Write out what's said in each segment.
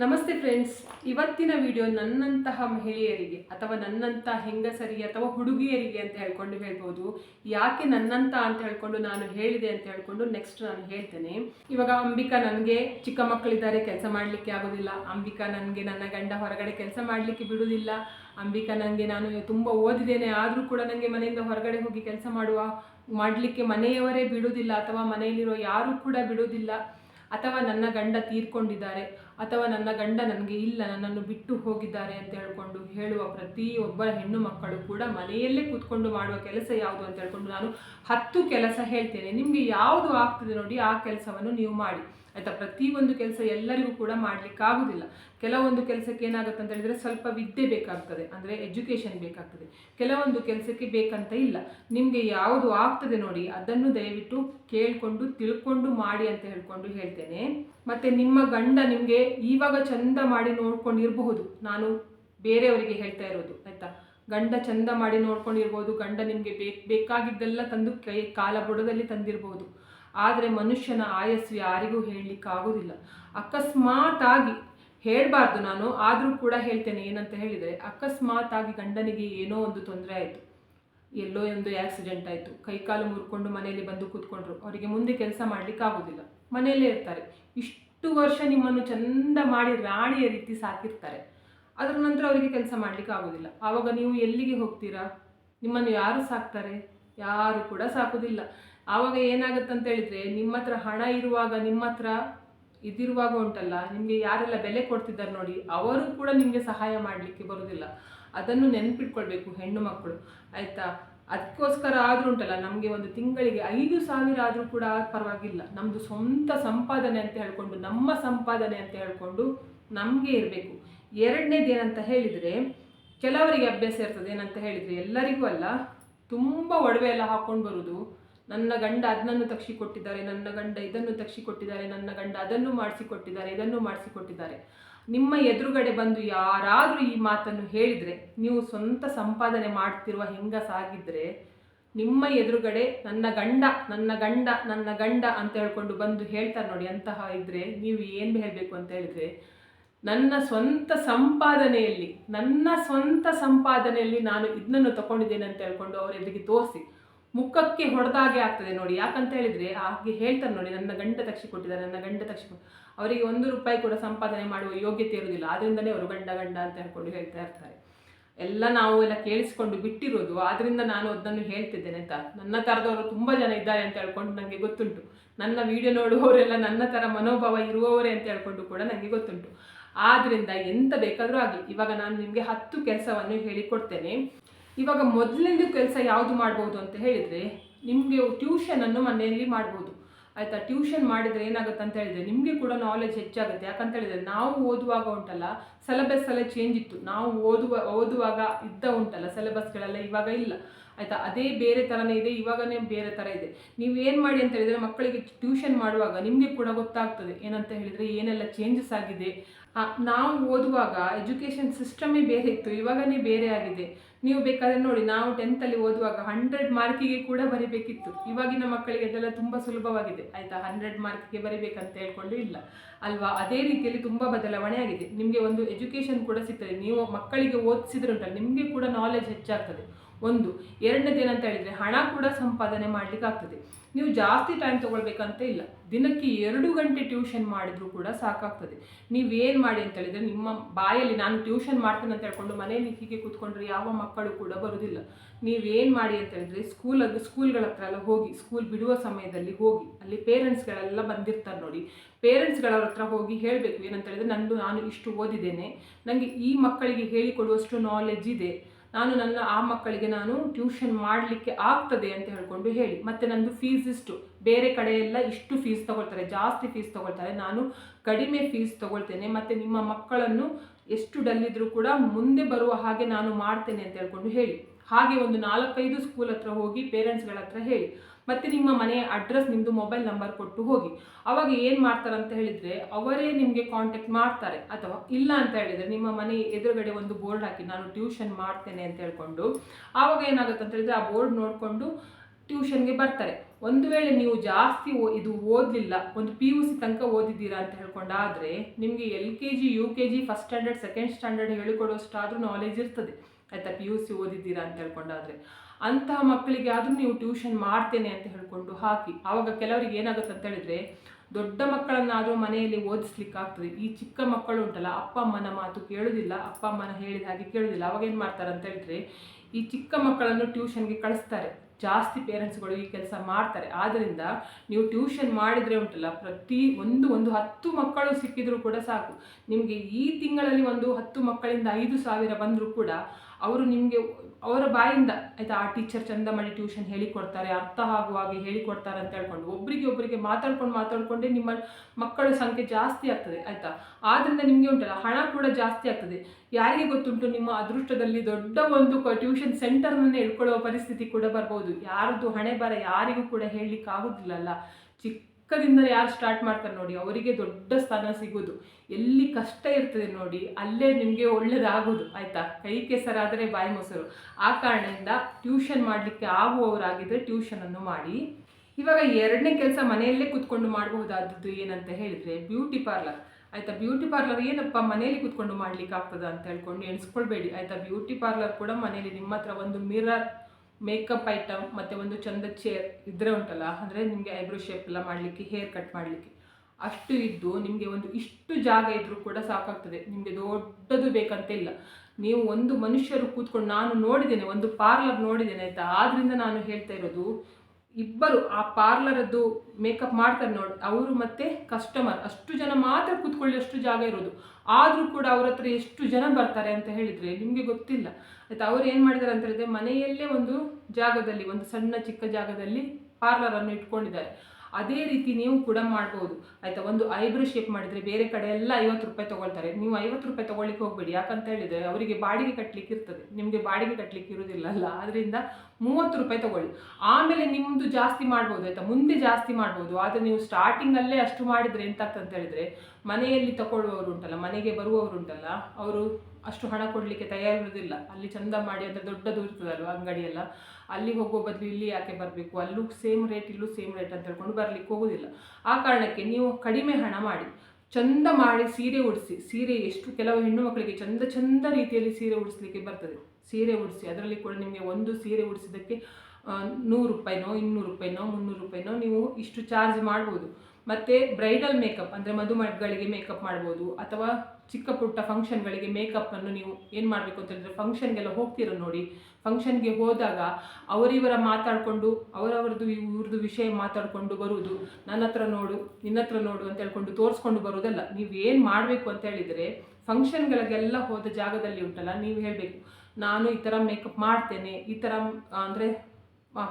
ನಮಸ್ತೆ ಫ್ರೆಂಡ್ಸ್ ಇವತ್ತಿನ ವಿಡಿಯೋ ನನ್ನಂತಹ ಮಹಿಳೆಯರಿಗೆ ಅಥವಾ ನನ್ನಂಥ ಹೆಂಗಸರಿಗೆ ಅಥವಾ ಹುಡುಗಿಯರಿಗೆ ಅಂತ ಹೇಳ್ಕೊಂಡು ಹೇಳ್ಬೋದು. ಯಾಕೆ ನನ್ನಂತ ಅಂತ ಹೇಳ್ಕೊಂಡು ನಾನು ಹೇಳಿದೆ ಅಂತ ಹೇಳ್ಕೊಂಡು ನೆಕ್ಸ್ಟ್ ನಾನು ಹೇಳ್ತೇನೆ. ಇವಾಗ ಅಂಬಿಕಾ ನನಗೆ ಚಿಕ್ಕ ಮಕ್ಕಳಿದ್ದಾರೆ, ಕೆಲಸ ಮಾಡಲಿಕ್ಕೆ ಆಗೋದಿಲ್ಲ. ಅಂಬಿಕಾ ನನಗೆ ನನ್ನ ಗಂಡ ಹೊರಗಡೆ ಕೆಲಸ ಮಾಡಲಿಕ್ಕೆ ಬಿಡುವುದಿಲ್ಲ ಅಂಬಿಕಾ ನನಗೆ ನಾನು ತುಂಬ ಓದಿದ್ದೇನೆ, ಆದರೂ ಕೂಡ ನನಗೆ ಮನೆಯಿಂದ ಹೊರಗಡೆ ಹೋಗಿ ಕೆಲಸ ಮಾಡುವ, ಮಾಡಲಿಕ್ಕೆ ಮನೆಯವರೇ ಬಿಡುವುದಿಲ್ಲ ಅಥವಾ ಮನೆಯಲ್ಲಿರೋ ಯಾರೂ ಕೂಡ ಬಿಡುವುದಿಲ್ಲ ಅಥವಾ ನನ್ನ ಗಂಡ ತೀರ್ಕೊಂಡಿದ್ದಾರೆ. ಅಥವಾ ನನ್ನ ಗಂಡ ನನಗೆ ಇಲ್ಲ, ನನ್ನನ್ನು ಬಿಟ್ಟು ಹೋಗಿದ್ದಾರೆ ಅಂತ ಹೇಳ್ಕೊಂಡು ಹೇಳುವ ಪ್ರತಿಯೊಬ್ಬ ಹೆಣ್ಣು ಮಕ್ಕಳು ಕೂಡ ಮನೆಯಲ್ಲೇ ಕೂತ್ಕೊಂಡು ಮಾಡುವ ಕೆಲಸ ಯಾವುದು ಅಂತ ಹೇಳ್ಕೊಂಡು ನಾನು ಹತ್ತು ಕೆಲಸ ಹೇಳ್ತೇನೆ. ನಿಮಗೆ ಯಾವುದು ಆಗ್ತದೆ ನೋಡಿ ಆ ಕೆಲಸವನ್ನು ನೀವು ಮಾಡಿ. ಆಯಿತಾ ಪ್ರತಿಯೊಂದು ಕೆಲಸ ಎಲ್ಲರಿಗೂ ಕೂಡ ಮಾಡ್ಲಿಕ್ಕೆ ಆಗುದಿಲ್ಲ. ಕೆಲವೊಂದು ಕೆಲಸಕ್ಕೆ ಏನಾಗುತ್ತೆ ಅಂತ ಹೇಳಿದ್ರೆ ಸ್ವಲ್ಪ ವಿದ್ಯೆ ಬೇಕಾಗ್ತದೆ, ಅಂದರೆ ಎಜುಕೇಷನ್ ಬೇಕಾಗ್ತದೆ. ಕೆಲವೊಂದು ಕೆಲಸಕ್ಕೆ ಬೇಕಂತ ಇಲ್ಲ. ನಿಮಗೆ ಯಾವುದು ಆಗ್ತದೆ ನೋಡಿ, ಅದನ್ನು ದಯವಿಟ್ಟು ಕೇಳಿಕೊಂಡು, ತಿಳ್ಕೊಂಡು ಮಾಡಿ ಅಂತ ಹೇಳ್ಕೊಂಡು ಹೇಳ್ತೇನೆ. ಮತ್ತು ನಿಮ್ಮ ಗಂಡ ನಿಮಗೆ ಇವಾಗ ಚಂದ ಮಾಡಿ ನೋಡ್ಕೊಂಡಿರಬಹುದು. ನಾನು ಬೇರೆಯವರಿಗೆ ಹೇಳ್ತಾ ಇರೋದು, ಆಯಿತಾ? ಗಂಡ ಚಂದ ಮಾಡಿ ನೋಡ್ಕೊಂಡಿರ್ಬೋದು, ಗಂಡ ನಿಮಗೆ ಬೇಕು, ಬೇಕಾಗಿದ್ದೆಲ್ಲ ತಂದು ಕೈ, ಕಾಲ ಬುಡದಲ್ಲಿ ತಂದಿರಬಹುದು ಆದರೆ ಮನುಷ್ಯನ ಆಯಸ್ಸು ಯಾರಿಗೂ ಹೇಳಲಿಕ್ಕಾಗೋದಿಲ್ಲ. ಅಕಸ್ಮಾತ್ ಆಗಿ ಹೇಳಬಾರ್ದು ನಾನು, ಆದರೂ ಕೂಡ ಹೇಳ್ತೇನೆ ಏನಂತ ಹೇಳಿದರೆ ಅಕಸ್ಮಾತ್ ಆಗಿ ಗಂಡನಿಗೆ ಏನೋ ಒಂದು ತೊಂದರೆ ಆಯಿತು. ಎಲ್ಲೋ ಒಂದು ಆಕ್ಸಿಡೆಂಟ್ ಆಯಿತು. ಕೈಕಾಲು ಮುರ್ಕೊಂಡು ಮನೆಯಲ್ಲಿ ಬಂದು ಕೂತ್ಕೊಂಡ್ರು. ಅವರಿಗೆ ಮುಂದೆ ಕೆಲಸ ಮಾಡಲಿಕ್ಕೆ ಆಗೋದಿಲ್ಲ ಮನೆಯಲ್ಲೇ ಇರ್ತಾರೆ. ಇಷ್ಟು ವರ್ಷ ನಿಮ್ಮನ್ನು ಚಂದ ಮಾಡಿ ರಾಣಿಯ ರೀತಿ ಸಾಕಿರ್ತಾರೆ. ಅದರ ನಂತರ ಅವರಿಗೆ ಕೆಲಸ ಮಾಡಲಿಕ್ಕೆ ಆಗೋದಿಲ್ಲ ಆವಾಗ ನೀವು ಎಲ್ಲಿಗೆ ಹೋಗ್ತೀರಾ? ನಿಮ್ಮನ್ನು ಯಾರು ಸಾಕ್ತಾರೆ? ಯಾರು ಕೂಡ ಸಾಕೋದಿಲ್ಲ. ಆವಾಗ ಏನಾಗುತ್ತೆ ಅಂತ ಹೇಳಿದ್ರೆ ನಿಮ್ಮ ಹತ್ರ ಹಣ ಇರುವಾಗ ನಿಮ್ಮ ಹತ್ರ ಇದಿರುವಾಗ ಉಂಟಲ್ಲ, ನಿಮಗೆ ಯಾರೆಲ್ಲ ಬೆಲೆ ಕೊಡ್ತಿದ್ದಾರೆ ನೋಡಿ, ಅವರು ಕೂಡ ನಿಮಗೆ ಸಹಾಯ ಮಾಡಲಿಕ್ಕೆ ಬರೋದಿಲ್ಲ. ಅದನ್ನು ನೆನ್ಪಿಟ್ಕೊಳ್ಬೇಕು ಹೆಣ್ಣು ಮಕ್ಕಳು. ಆಯಿತಾ? ಅದಕ್ಕೋಸ್ಕರ ಆದರೂ ಉಂಟಲ್ಲ, ನಮಗೆ ಒಂದು ತಿಂಗಳಿಗೆ ಐದು ಸಾವಿರ ಆದರೂ ಕೂಡ ಪರವಾಗಿಲ್ಲ. ನಮ್ಮದು ಸ್ವಂತ ಸಂಪಾದನೆ ಅಂತ ಹೇಳ್ಕೊಂಡು, ನಮ್ಮ ಸಂಪಾದನೆ ಅಂತ ಹೇಳ್ಕೊಂಡು ನಮಗೆ ಇರಬೇಕು. ಎರಡನೇದು ಏನಂತ ಹೇಳಿದರೆ, ಕೆಲವರಿಗೆ ಅಭ್ಯಾಸ ಇರ್ತದೆ ಏನಂತ ಹೇಳಿದರೆ, ಎಲ್ಲರಿಗೂ ಅಲ್ಲ, ತುಂಬ ಒಡವೆ ಎಲ್ಲ ಹಾಕ್ಕೊಂಡು ಬರುವುದು ನನ್ನ ಗಂಡ ಅದನ್ನು ಕೊಟ್ಟಿದ್ದಾರೆ ನನ್ನ ಗಂಡ ಇದನ್ನು ಕೊಟ್ಟಿದ್ದಾರೆ ನನ್ನ ಗಂಡ ಅದನ್ನು ಮಾಡಿಸಿಕೊಟ್ಟಿದ್ದಾರೆ, ಇದನ್ನು ಮಾಡಿಸಿಕೊಟ್ಟಿದ್ದಾರೆ. ನಿಮ್ಮ ಎದುರುಗಡೆ ಬಂದು ಯಾರಾದರೂ ಈ ಮಾತನ್ನು ಹೇಳಿದರೆ, ನೀವು ಸ್ವಂತ ಸಂಪಾದನೆ ಮಾಡ್ತಿರುವ ಹೆಂಗಸಾಗಿದ್ದರೆ ನಿಮ್ಮ ಎದುರುಗಡೆ ನನ್ನ ಗಂಡ ನನ್ನ ಗಂಡ ನನ್ನ ಗಂಡ ಅಂತ ಹೇಳ್ಕೊಂಡು ಬಂದು ಹೇಳ್ತಾರೆ ನೋಡಿ, ಅಂತಹ ಇದ್ದರೆ ನೀವು ಏನು ಹೇಳಬೇಕು ಅಂತ ಹೇಳಿದರೆ, ನನ್ನ ಸ್ವಂತ ಸಂಪಾದನೆಯಲ್ಲಿ, ನನ್ನ ಸ್ವಂತ ಸಂಪಾದನೆಯಲ್ಲಿ ನಾನು ಇದನ್ನು ತಗೊಂಡಿದ್ದೇನೆ ಅಂತ ಹೇಳ್ಕೊಂಡು ಅವರ ಎದುರಿಗೆ ತೋರಿಸಿ. ಮುಖಕ್ಕೆ ಹೊಡೆದಾಗೆ ಆಗ್ತದೆ ನೋಡಿ. ಯಾಕಂತ ಹೇಳಿದರೆ ಹಾಗೆ ಹೇಳ್ತಾರೆ ನೋಡಿ, ನನ್ನ ಗಂಡ ತಕ್ಷಿ ಕೊಟ್ಟಿದ್ದಾರೆ, ನನ್ನ ಗಂಡ ತಕ್ಷಿ ಅವರಿಗೆ ಒಂದು ರೂಪಾಯಿ ಕೂಡ ಸಂಪಾದನೆ ಮಾಡುವ ಯೋಗ್ಯತೆ ಇರುವುದಿಲ್ಲ. ಆದ್ರಿಂದನೇ ಅವರು ಗಂಡ ಗಂಡ ಅಂತ ಹೇಳ್ಕೊಂಡು ಹೇಳ್ತಾ ಇರ್ತಾರೆ. ಎಲ್ಲ ನಾವು ಎಲ್ಲ ಕೇಳಿಸ್ಕೊಂಡು ಬಿಟ್ಟಿರೋದು. ಆದ್ದರಿಂದ ನಾನು ಅದನ್ನು ಹೇಳ್ತಿದ್ದೇನೆ ಅಂತ. ನನ್ನ ಥರದವರು ತುಂಬ ಜನ ಇದ್ದಾರೆ ಅಂತ ಹೇಳ್ಕೊಂಡು ನನಗೆ ಗೊತ್ತುಂಟು. ನನ್ನ ವಿಡಿಯೋ ನೋಡುವವರೆಲ್ಲ ನನ್ನ ಥರ ಮನೋಭಾವ ಇರುವವರೇ ಅಂತ ಹೇಳ್ಕೊಂಡು ಕೂಡ ನನಗೆ ಗೊತ್ತುಂಟು. ಆದ್ದರಿಂದ ಎಂತ ಬೇಕಾದರೂ ಆಗಲಿ. ಇವಾಗ ನಾನು ನಿಮಗೆ ಹತ್ತು ಕೆಲಸವನ್ನು ಹೇಳಿಕೊಡ್ತೇನೆ. ಇವಾಗ ಮೊದಲನೇದು ಕೆಲಸ ಯಾವುದು ಮಾಡ್ಬೋದು ಅಂತ ಹೇಳಿದರೆ ನಿಮಗೆ ಟ್ಯೂಷನನ್ನು ಮನೆಯಲ್ಲಿ ಮಾಡ್ಬೋದು. ಆಯಿತಾ? ಟ್ಯೂಷನ್ ಮಾಡಿದರೆ ಏನಾಗುತ್ತೆ ಅಂತ ಹೇಳಿದರೆ ನಿಮಗೆ ಕೂಡ ನಾಲೆಜ್ ಹೆಚ್ಚಾಗುತ್ತೆ. ಯಾಕಂತ ಹೇಳಿದರೆ ನಾವು ಓದುವಾಗ ಉಂಟಲ್ಲ ಸಿಲೆಬಸ್ ಎಲ್ಲ ಚೇಂಜ್ ಇತ್ತು. ನಾವು ಓದುವ, ಓದುವಾಗ ಇದ್ದ ಉಂಟಲ್ಲ ಸಿಲೆಬಸ್ಗಳೆಲ್ಲ ಇವಾಗ ಇಲ್ಲ. ಆಯಿತಾ? ಅದೇ ಬೇರೆ ಥರನೇ ಇದೆ, ಇವಾಗನೇ ಬೇರೆ ಥರ ಇದೆ. ನೀವು ಏನು ಮಾಡಿ ಅಂತ ಹೇಳಿದರೆ ಮಕ್ಕಳಿಗೆ ಟ್ಯೂಷನ್ ಮಾಡುವಾಗ ನಿಮಗೆ ಕೂಡ ಗೊತ್ತಾಗ್ತದೆ. ಏನಂತ ಹೇಳಿದರೆ ಏನೆಲ್ಲ ಚೇಂಜಸ್ ಆಗಿದೆ? ನಾವು ಓದುವಾಗ ಎಜುಕೇಷನ್ ಸಿಸ್ಟಮೇ ಬೇರೆ ಇತ್ತು, ಇವಾಗನೇ ಬೇರೆ ಆಗಿದೆ. ನೀವು ಬೇಕಾದರೆ ನೋಡಿ, ನಾವು ಟೆಂತಲ್ಲಿ ಓದುವಾಗ ಹಂಡ್ರೆಡ್ ಮಾರ್ಕಿಗೆ ಕೂಡ ಬರಿಬೇಕಿತ್ತು. ಇವಾಗಿನ ಮಕ್ಕಳಿಗೆ ಅದೆಲ್ಲ ತುಂಬ ಸುಲಭವಾಗಿದೆ. ಆಯಿತಾ? ಹಂಡ್ರೆಡ್ ಮಾರ್ಕಿಗೆ ಬರಿಬೇಕಂತ ಹೇಳ್ಕೊಂಡು ಇಲ್ಲ. ಅಲ್ವಾ? ಅದೇ ರೀತಿಯಲ್ಲಿ ತುಂಬ ಬದಲಾವಣೆ ಆಗಿದೆ. ನಿಮಗೆ ಒಂದು ಎಜುಕೇಷನ್ ಕೂಡ ಸಿಗ್ತದೆ. ನೀವು ಮಕ್ಕಳಿಗೆ ಓದಿಸಿದ್ರೆ ಉಂಟಲ್ಲ ನಿಮಗೆ ಕೂಡ ನಾಲೆಜ್ ಹೆಚ್ಚಾಗ್ತದೆ. ಒಂದು. ಎರಡನೇದೇನಂತ ಹೇಳಿದರೆ ಹಣ ಕೂಡ ಸಂಪಾದನೆ ಮಾಡ್ಲಿಕ್ಕೆ ಆಗ್ತದೆ ನೀವು ಜಾಸ್ತಿ ಟೈಮ್ ತೊಗೊಳ್ಬೇಕಂತ ಇಲ್ಲ. ದಿನಕ್ಕೆ ಎರಡು ಗಂಟೆ ಟ್ಯೂಷನ್ ಮಾಡಿದರೂ ಕೂಡ ಸಾಕಾಗ್ತದೆ. ನೀವೇನು ಮಾಡಿ ಅಂತ ಹೇಳಿದರೆ ನಿಮ್ಮ ಬಾಯಲ್ಲಿ ನಾನು ಟ್ಯೂಷನ್ ಮಾಡ್ತೇನೆ ಅಂತ ಹೇಳ್ಕೊಂಡು ಮನೆಯಲ್ಲಿ ಹೀಗೆ ಕೂತ್ಕೊಂಡ್ರೆ ಯಾವ ಮಕ್ಕಳು ಕೂಡ ಬರೋದಿಲ್ಲ. ನೀವೇನು ಮಾಡಿ ಅಂತ ಹೇಳಿದ್ರೆ ಸ್ಕೂಲ್ ಸ್ಕೂಲ್ಗಳ ಹತ್ರ ಎಲ್ಲ ಹೋಗಿ ಸ್ಕೂಲ್ ಬಿಡುವ ಸಮಯದಲ್ಲಿ ಹೋಗಿ, ಅಲ್ಲಿ ಪೇರೆಂಟ್ಸ್ಗಳೆಲ್ಲ ಬಂದಿರ್ತಾರೆ ನೋಡಿ. ಪೇರೆಂಟ್ಸ್ಗಳವ್ರ ಹತ್ರ ಹೋಗಿ ಹೇಳಬೇಕು ಏನಂತ ಹೇಳಿದ್ರೆ ನಂದು ನಾನು ಇಷ್ಟು ಓದಿದ್ದೇನೆ. ನನಗೆ ಈ ಮಕ್ಕಳಿಗೆ ಹೇಳಿಕೊಡುವಷ್ಟು ನಾಲೆಜ್ ಇದೆ. ನಾನು ನನ್ನ ಆ ಮಕ್ಕಳಿಗೆ ನಾನು ಟ್ಯೂಷನ್ ಮಾಡಲಿಕ್ಕೆ ಆಗ್ತದೆ ಅಂತ ಹೇಳ್ಕೊಂಡು ಹೇಳಿ. ಮತ್ತು ನಂದು ಫೀಸ್ ಇಷ್ಟು. ಬೇರೆ ಕಡೆ ಎಲ್ಲ ಇಷ್ಟು ಫೀಸ್ ತಗೊಳ್ತಾರೆ, ಜಾಸ್ತಿ ಫೀಸ್ ತಗೊಳ್ತಾರೆ. ನಾನು ಕಡಿಮೆ ಫೀಸ್ ತಗೊಳ್ತೇನೆ. ಮತ್ತು ನಿಮ್ಮ ಮಕ್ಕಳನ್ನು ಎಷ್ಟು ಡಲ್ಲಿದ್ರೂ ಕೂಡ ಮುಂದೆ ಬರುವ ಹಾಗೆ ನಾನು ಮಾಡ್ತೇನೆ ಅಂತ ಹೇಳ್ಕೊಂಡು ಹೇಳಿ. ಹಾಗೆ ಒಂದು ನಾಲ್ಕೈದು ಸ್ಕೂಲ್ ಹತ್ರ ಹೋಗಿ ಪೇರೆಂಟ್ಸ್ಗಳ ಹತ್ರ ಹೇಳಿ. ಮತ್ತು ನಿಮ್ಮ ಮನೆಯ ಅಡ್ರೆಸ್ ನಿಮ್ಮದು ಮೊಬೈಲ್ ನಂಬರ್ ಕೊಟ್ಟು ಹೋಗಿ. ಅವಾಗ ಏನು ಮಾಡ್ತಾರೆ ಅಂತ ಹೇಳಿದರೆ, ಅವರೇ ನಿಮಗೆ ಕಾಂಟ್ಯಾಕ್ಟ್ ಮಾಡ್ತಾರೆ. ಅಥವಾ ಇಲ್ಲ ಅಂತ ಹೇಳಿದರೆ, ನಿಮ್ಮ ಮನೆ ಎದುರುಗಡೆ ಒಂದು ಬೋರ್ಡ್ ಹಾಕಿ, ನಾನು ಟ್ಯೂಷನ್ ಮಾಡ್ತೇನೆ ಅಂತ ಹೇಳ್ಕೊಂಡು ಆವಾಗ ಏನಾಗುತ್ತೆ ಅಂತ ಹೇಳಿದರೆ, ಆ ಬೋರ್ಡ್ ನೋಡಿಕೊಂಡು ಟ್ಯೂಷನ್ಗೆ ಬರ್ತಾರೆ. ಒಂದು ವೇಳೆ ನೀವು ಜಾಸ್ತಿ ಇದು ಓದಲಿಲ್ಲ, ಒಂದು ಪಿ ಯು ಸಿ ತನಕ ಓದಿದ್ದೀರಾ ಅಂತ ಹೇಳ್ಕೊಂಡಾದರೆ, ನಿಮಗೆ L K G, U K G first standard second standard ಹೇಳಿಕೊಡೋಷ್ಟಾದರೂ knowledge ಇರ್ತದೆ. ಆಯಿತಾ ಪಿ ಯು ಸಿ ಓದಿದ್ದೀರಾ ಅಂತ ಹೇಳ್ಕೊಂಡಾದ್ರೆ. ಅಂತಹ ಮಕ್ಕಳಿಗೆ ಆದರೂ ನೀವು ಟ್ಯೂಷನ್ ಮಾಡ್ತೇನೆ ಅಂತ ಹೇಳಿಕೊಂಡು ಹಾಕಿ. ಆವಾಗ ಕೆಲವರಿಗೆ ಏನಾಗುತ್ತೆ ಅಂತ ಹೇಳಿದ್ರೆ, ದೊಡ್ಡ ಮಕ್ಕಳನ್ನಾದರೂ ಮನೆಯಲ್ಲಿ ಓದಿಸ್ಲಿಕ್ಕೆ ಆಗ್ತದೆ ಈ ಚಿಕ್ಕ ಮಕ್ಕಳು ಉಂಟಲ್ಲ, ಅಪ್ಪ ಅಮ್ಮನ ಮಾತು ಕೇಳೋದಿಲ್ಲ, ಅಪ್ಪ ಅಮ್ಮನ ಹೇಳಿದ ಹಾಗೆ ಕೇಳೋದಿಲ್ಲ. ಅವಾಗ ಏನು ಮಾಡ್ತಾರೆ ಅಂತ ಹೇಳಿದ್ರೆ, ಈ ಚಿಕ್ಕ ಮಕ್ಕಳನ್ನು ಟ್ಯೂಷನ್ಗೆ ಕಳಿಸ್ತಾರೆ. ಜಾಸ್ತಿ ಪೇರೆಂಟ್ಸ್ಗಳು ಈ ಕೆಲಸ ಮಾಡ್ತಾರೆ. ಆದ್ದರಿಂದ ನೀವು ಟ್ಯೂಷನ್ ಮಾಡಿದರೆ ಉಂಟಲ್ಲ, ಪ್ರತಿ ಒಂದು ಒಂದು ಹತ್ತು ಮಕ್ಕಳು ಸಿಕ್ಕಿದರೂ ಕೂಡ ಸಾಕು. ನಿಮಗೆ ಈ ತಿಂಗಳಲ್ಲಿ ಒಂದು ಹತ್ತು ಮಕ್ಕಳಿಂದ ಐದು ಸಾವಿರ ಬಂದರೂ ಕೂಡ ಅವರು ನಿಮಗೆ ಅವರ ಬಾಯಿಂದ, ಆಯಿತಾ, ಆ ಟೀಚರ್ ಚಂದ ಮಾಡಿ ಟ್ಯೂಷನ್ ಹೇಳಿಕೊಡ್ತಾರೆ, ಅರ್ಥ ಆಗುವ ಹಾಗೆ ಹೇಳಿಕೊಡ್ತಾರೆ ಅಂತ ಹೇಳ್ಕೊಂಡು ಒಬ್ಬರಿಗೆ ಒಬ್ಬರಿಗೆ ಮಾತಾಡ್ಕೊಂಡು ಮಾತಾಡ್ಕೊಂಡೇ ನಿಮ್ಮ ಮಕ್ಕಳ ಸಂಖ್ಯೆ ಜಾಸ್ತಿ ಆಗ್ತದೆ, ಆಯಿತಾ? ಆದ್ದರಿಂದ ನಿಮಗೆ ಉಂಟಲ್ಲ, ಹಣ ಕೂಡ ಜಾಸ್ತಿ ಆಗ್ತದೆ. ಯಾರಿಗೆ ಗೊತ್ತುಂಟು, ನಿಮ್ಮ ಅದೃಷ್ಟದಲ್ಲಿ ದೊಡ್ಡ ಒಂದು ಟ್ಯೂಷನ್ ಸೆಂಟರ್ನನ್ನೇ ಇಟ್ಕೊಳ್ಳುವ ಪರಿಸ್ಥಿತಿ ಕೂಡ ಬರ್ಬೋದು. ಯಾರದ್ದು ಹಣೆ ಬರ ಯಾರಿಗೂ ಕೂಡ ಹೇಳಲಿಕ್ಕೆ ಆಗುದಿಲ್ಲಲ್ಲ ಚಿಕ್ಕದಿಂದ ಯಾರು ಸ್ಟಾರ್ಟ್ ಮಾಡ್ತಾರೆ ನೋಡಿ, ಅವರಿಗೆ ದೊಡ್ಡ ಸ್ಥಾನ ಸಿಗೋದು ಎಲ್ಲಿ ಕಷ್ಟ ಇರ್ತದೆ ನೋಡಿ, ಅಲ್ಲೇ ನಿಮಗೆ ಒಳ್ಳೇದಾಗೋದು ಆಯಿತಾ? ಕೈ ಕೆಸರಾದರೆ ಬಾಯಿ ಮೊಸರು. ಆ ಕಾರಣದಿಂದ ಟ್ಯೂಷನ್ ಮಾಡಲಿಕ್ಕೆ ಆಗುವವರಾಗಿದ್ದರೆ ಟ್ಯೂಷನನ್ನು ಮಾಡಿ. ಇವಾಗ ಎರಡನೇ ಕೆಲಸ ಮನೆಯಲ್ಲೇ ಕೂತ್ಕೊಂಡು ಮಾಡಬಹುದಾದದ್ದು ಏನಂತ ಹೇಳಿದರೆ ಬ್ಯೂಟಿ ಪಾರ್ಲರ್ ಆಯಿತಾ? ಬ್ಯೂಟಿ ಪಾರ್ಲರ್ ಏನಪ್ಪ ಮನೆಯಲ್ಲಿ ಕೂತ್ಕೊಂಡು ಮಾಡ್ಲಿಕ್ಕೆ ಆಗ್ತದ ಅಂತ ಹೇಳ್ಕೊಂಡು ಎಣಿಸ್ಕೊಳ್ಬೇಡಿ. ಆಯಿತಾ? ಬ್ಯೂಟಿ ಪಾರ್ಲರ್ ಕೂಡ ಮನೆಯಲ್ಲಿ ನಿಮ್ಮ ಹತ್ರ ಒಂದು ಮಿರರ್ ಮೇಕಪ್ ಐಟಮ್ ಮತ್ತು ಒಂದು ಚಂದ ಚೇರ್ ಇದ್ರೆ ಉಂಟಲ್ಲ, ಅಂದರೆ ನಿಮಗೆ ಐಬ್ರೋ ಶೇಪ್ ಎಲ್ಲ ಮಾಡಲಿಕ್ಕೆ ಹೇರ್ ಕಟ್ ಮಾಡಲಿಕ್ಕೆ ಅಷ್ಟು ಇದ್ದು ನಿಮಗೆ ಒಂದು ಇಷ್ಟು ಜಾಗ ಇದ್ದರೂ ಕೂಡ ಸಾಕಾಗ್ತದೆ. ನಿಮಗೆ ದೊಡ್ಡದು ಬೇಕಂತ ಇಲ್ಲ. ನೀವು ಒಂದು ಮನುಷ್ಯರು ಕೂತ್ಕೊಂಡು ನಾನು ನೋಡಿದ್ದೇನೆ, ಒಂದು ಪಾರ್ಲರ್ ನೋಡಿದ್ದೇನೆ ಆಯಿತಾ? ಆದ್ದರಿಂದ ನಾನು ಹೇಳ್ತಾ ಇರೋದು ಇಬ್ಬರು ಆ ಪಾರ್ಲರದ್ದು ಮೇಕಪ್ ಮಾಡ್ತಾರೆ ನೋಡಿ, ಅವರು ಮತ್ತೆ ಕಸ್ಟಮರ್ ಅಷ್ಟು ಜನ ಮಾತ್ರ ಕೂತ್ಕೊಳ್ಳೋಷ್ಟು ಜಾಗ ಇರೋದು. ಆದರೂ ಕೂಡ ಅವ್ರ ಹತ್ರ ಎಷ್ಟು ಜನ ಬರ್ತಾರೆ ಅಂತ ಹೇಳಿದರೆ ನಿಮಗೆ ಗೊತ್ತಿಲ್ಲ. ಆಯ್ತಾ, ಅವ್ರು ಏನು ಮಾಡಿದ್ದಾರೆ ಅಂತ ಹೇಳಿದ್ರೆ ಮನೆಯಲ್ಲೇ ಒಂದು ಜಾಗದಲ್ಲಿ, ಒಂದು ಸಣ್ಣ ಚಿಕ್ಕ ಜಾಗದಲ್ಲಿ ಪಾರ್ಲರನ್ನು ಇಟ್ಕೊಂಡಿದ್ದಾರೆ. ಅದೇ ರೀತಿ ನೀವು ಕೂಡ ಮಾಡ್ಬೋದು. ಆಯಿತಾ, ಒಂದು ಐಬ್ರೋ ಶೇಪ್ ಮಾಡಿದರೆ ಬೇರೆ ಕಡೆ ಎಲ್ಲ ಐವತ್ತು ರೂಪಾಯಿ ತಗೊಳ್ತಾರೆ. ನೀವು ಐವತ್ತು ರೂಪಾಯಿ ತಗೊಳ್ಳಿಕ್ಕೆ ಹೋಗಬೇಡಿ. ಯಾಕಂತ ಹೇಳಿದರೆ ಅವರಿಗೆ ಬಾಡಿಗೆ ಕಟ್ಟಲಿಕ್ಕೆ ಇರ್ತದೆ. ನಿಮಗೆ ಬಾಡಿಗೆ ಕಟ್ಟಲಿಕ್ಕೆ ಇರೋದಿಲ್ಲ ಅಲ್ಲ. ಅದರಿಂದ ಮೂವತ್ತು ರೂಪಾಯಿ ತಗೊಳ್ಳಿ. ಆಮೇಲೆ ನಿಮ್ಮದು ಜಾಸ್ತಿ ಮಾಡ್ಬೋದು, ಆಯಿತಾ? ಮುಂದೆ ಜಾಸ್ತಿ ಮಾಡ್ಬೋದು. ಆದರೆ ನೀವು ಸ್ಟಾರ್ಟಿಂಗಲ್ಲೇ ಅಷ್ಟು ಮಾಡಿದರೆ ಅಂತ ಹೇಳಿದರೆ ಮನೆಯಲ್ಲಿ ತಗೊಳ್ಳುವವರು ಉಂಟಲ್ಲ, ಮನೆಗೆ ಬರುವವರು ಉಂಟಲ್ಲ, ಅವರು ಅಷ್ಟು ಹಣ ಕೊಡಲಿಕ್ಕೆ ತಯಾರಿರುವುದಿಲ್ಲ. ಅಲ್ಲಿ ಚಂದ ಮಾಡಿ, ಅಂದರೆ ದೊಡ್ಡದು ಇರ್ತದಲ್ವ ಅಂಗಡಿಯೆಲ್ಲ, ಅಲ್ಲಿ ಹೋಗೋ ಬದಲು ಇಲ್ಲಿ ಯಾಕೆ ಬರಬೇಕು? ಅಲ್ಲೂ ಸೇಮ್ ರೇಟ್ ಇಲ್ಲೂ ಸೇಮ್ ರೇಟ್ ಅಂತ ಹೇಳ್ಕೊಂಡು ಬರಲಿಕ್ಕೆ ಹೋಗೋದಿಲ್ಲ. ಆ ಕಾರಣಕ್ಕೆ ನೀವು ಕಡಿಮೆ ಹಣ ಮಾಡಿ, ಚಂದ ಮಾಡಿ ಸೀರೆ ಉಡಿಸಿ. ಸೀರೆ ಎಷ್ಟು, ಕೆಲವು ಹೆಣ್ಣು ಮಕ್ಕಳಿಗೆ ಚಂದ ಚಂದ ರೀತಿಯಲ್ಲಿ ಸೀರೆ ಉಡಿಸ್ಲಿಕ್ಕೆ ಬರ್ತದೆ. ಸೀರೆ ಉಡಿಸಿ, ಅದರಲ್ಲಿ ಕೂಡ ನಿಮಗೆ ಒಂದು ಸೀರೆ ಉಡಿಸಿದ್ದಕ್ಕೆ ನೂರು ರೂಪಾಯಿನೋ, ಇನ್ನೂರು ರೂಪಾಯಿನೋ, ಮುನ್ನೂರು ರೂಪಾಯಿನೋ ನೀವು ಇಷ್ಟು ಚಾರ್ಜ್ ಮಾಡ್ಬೋದು. ಮತ್ತು ಬ್ರೈಡಲ್ ಮೇಕಪ್ ಅಂದರೆ ಮದುಮಗಳಿಗೆ ಮೇಕಪ್ ಮಾಡ್ಬೋದು, ಅಥವಾ ಚಿಕ್ಕ ಪುಟ್ಟ ಫಂಕ್ಷನ್ಗಳಿಗೆ ಮೇಕಪ್ಪನ್ನು ನೀವು ಏನು ಮಾಡಬೇಕು ಅಂತ ಹೇಳಿದ್ರೆ ಫಂಕ್ಷನ್ಗೆಲ್ಲ ಹೋಗ್ತೀರ ನೋಡಿ. ಫಂಕ್ಷನ್ಗೆ ಹೋದಾಗ ಅವರಿವರ ಮಾತಾಡಿಕೊಂಡು ಅವರವರದ್ದು ಇವ್ರದ್ದು ವಿಷಯ ಮಾತಾಡಿಕೊಂಡು ಬರುವುದು, ನನ್ನ ಹತ್ರ ನೋಡು, ನಿನ್ನ ಹತ್ರ ನೋಡು ಅಂತ ಹೇಳ್ಕೊಂಡು ತೋರಿಸ್ಕೊಂಡು ಬರೋದಲ್ಲ ನೀವು ಏನು ಮಾಡಬೇಕು ಅಂತ ಹೇಳಿದರೆ ಫಂಕ್ಷನ್ಗಳಿಗೆಲ್ಲ ಹೋದ ಜಾಗದಲ್ಲಿ ಉಂಟಲ್ಲ, ನೀವು ಹೇಳಬೇಕು. ನಾನು ಈ ಥರ ಮೇಕಪ್ ಮಾಡ್ತೇನೆ, ಈ ಥರ ಅಂದರೆ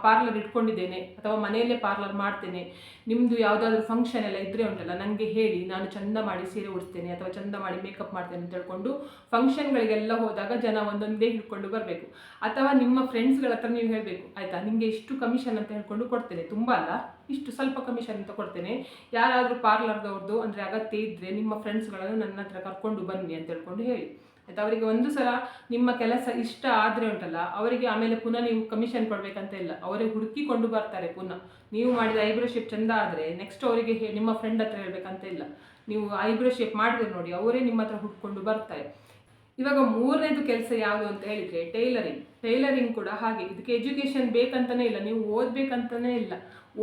ಪಾರ್ಲರ್ ಇಟ್ಕೊಂಡಿದ್ದೇನೆ ಅಥವಾ ಮನೆಯಲ್ಲೇ ಪಾರ್ಲರ್ ಮಾಡ್ತೇನೆ ನಿಮ್ಮದು ಯಾವುದಾದ್ರು ಫಂಕ್ಷನ್ ಎಲ್ಲ ಇದ್ದರೆ ಉಂಟಲ್ಲ ನನಗೆ ಹೇಳಿ, ನಾನು ಚಂದ ಮಾಡಿ ಸೀರೆ ಉಡಿಸ್ತೇನೆ ಅಥವಾ ಚಂದ ಮಾಡಿ ಮೇಕಪ್ ಮಾಡ್ತೇನೆ ಅಂತ ಹೇಳ್ಕೊಂಡು ಫಂಕ್ಷನ್ಗಳಿಗೆಲ್ಲ ಹೋದಾಗ ಜನ ಒಂದೊಂದೇ ಹಿಡ್ಕೊಂಡು ಬರಬೇಕು. ಅಥವಾ ನಿಮ್ಮ ಫ್ರೆಂಡ್ಸ್ಗಳ ಹತ್ರ ನೀವು ಹೇಳಬೇಕು, ಆಯಿತಾ, ನಿಮಗೆ ಇಷ್ಟು ಕಮಿಷನ್ ಅಂತ ಹೇಳ್ಕೊಂಡು ಕೊಡ್ತೇನೆ. ತುಂಬ ಅಲ್ಲ, ಇಷ್ಟು ಸ್ವಲ್ಪ ಕಮಿಷನ್ ಅಂತ ಕೊಡ್ತೇನೆ. ಯಾರಾದರೂ ಪಾರ್ಲರ್ದವ್ರದ್ದು ಅಂದರೆ ಅಗತ್ಯ ಇದ್ದರೆ ನಿಮ್ಮ ಫ್ರೆಂಡ್ಸ್ಗಳನ್ನು ನನ್ನ ಹತ್ರ ಕರ್ಕೊಂಡು ಬನ್ನಿ ಅಂತ ಹೇಳ್ಕೊಂಡು ಹೇಳಿ. ಆಯ್ತಾ? ಅವರಿಗೆ ಒಂದು ಸಲ ನಿಮ್ಮ ಕೆಲಸ ಇಷ್ಟ ಆದರೆ ಉಂಟಲ್ಲ, ಅವರಿಗೆ ಆಮೇಲೆ ಪುನಃ ನೀವು ಕಮಿಷನ್ ಕೊಡಬೇಕಂತ ಇಲ್ಲ. ಅವರೇ ಹುಡುಕಿಕೊಂಡು ಬರ್ತಾರೆ ಪುನಃ. ನೀವು ಮಾಡಿದ ಐಬ್ರೋ ಶೇಪ್ ಚಂದ ಆದರೆ ನೆಕ್ಸ್ಟ್ ಅವರಿಗೆ ನಿಮ್ಮ ಫ್ರೆಂಡ್ ಹತ್ರ ಹೇಳ್ಬೇಕಂತ ಇಲ್ಲ. ನೀವು ಐಬ್ರೋ ಶೇಪ್ ಮಾಡಿದ್ರೆ ನೋಡಿ, ಅವರೇ ನಿಮ್ಮ ಹತ್ರ ಹುಡ್ಕೊಂಡು ಬರ್ತಾರೆ. ಇವಾಗ ಮೂರನೇದು ಕೆಲಸ ಯಾವುದು ಅಂತ ಹೇಳಿದರೆ ಟೈಲರಿಂಗ್. ಟೈಲರಿಂಗ್ ಕೂಡ ಹಾಗೆ. ಇದಕ್ಕೆ ಎಜುಕೇಷನ್ ಬೇಕಂತಲೇ ಇಲ್ಲ, ನೀವು ಓದಬೇಕಂತಲೇ ಇಲ್ಲ.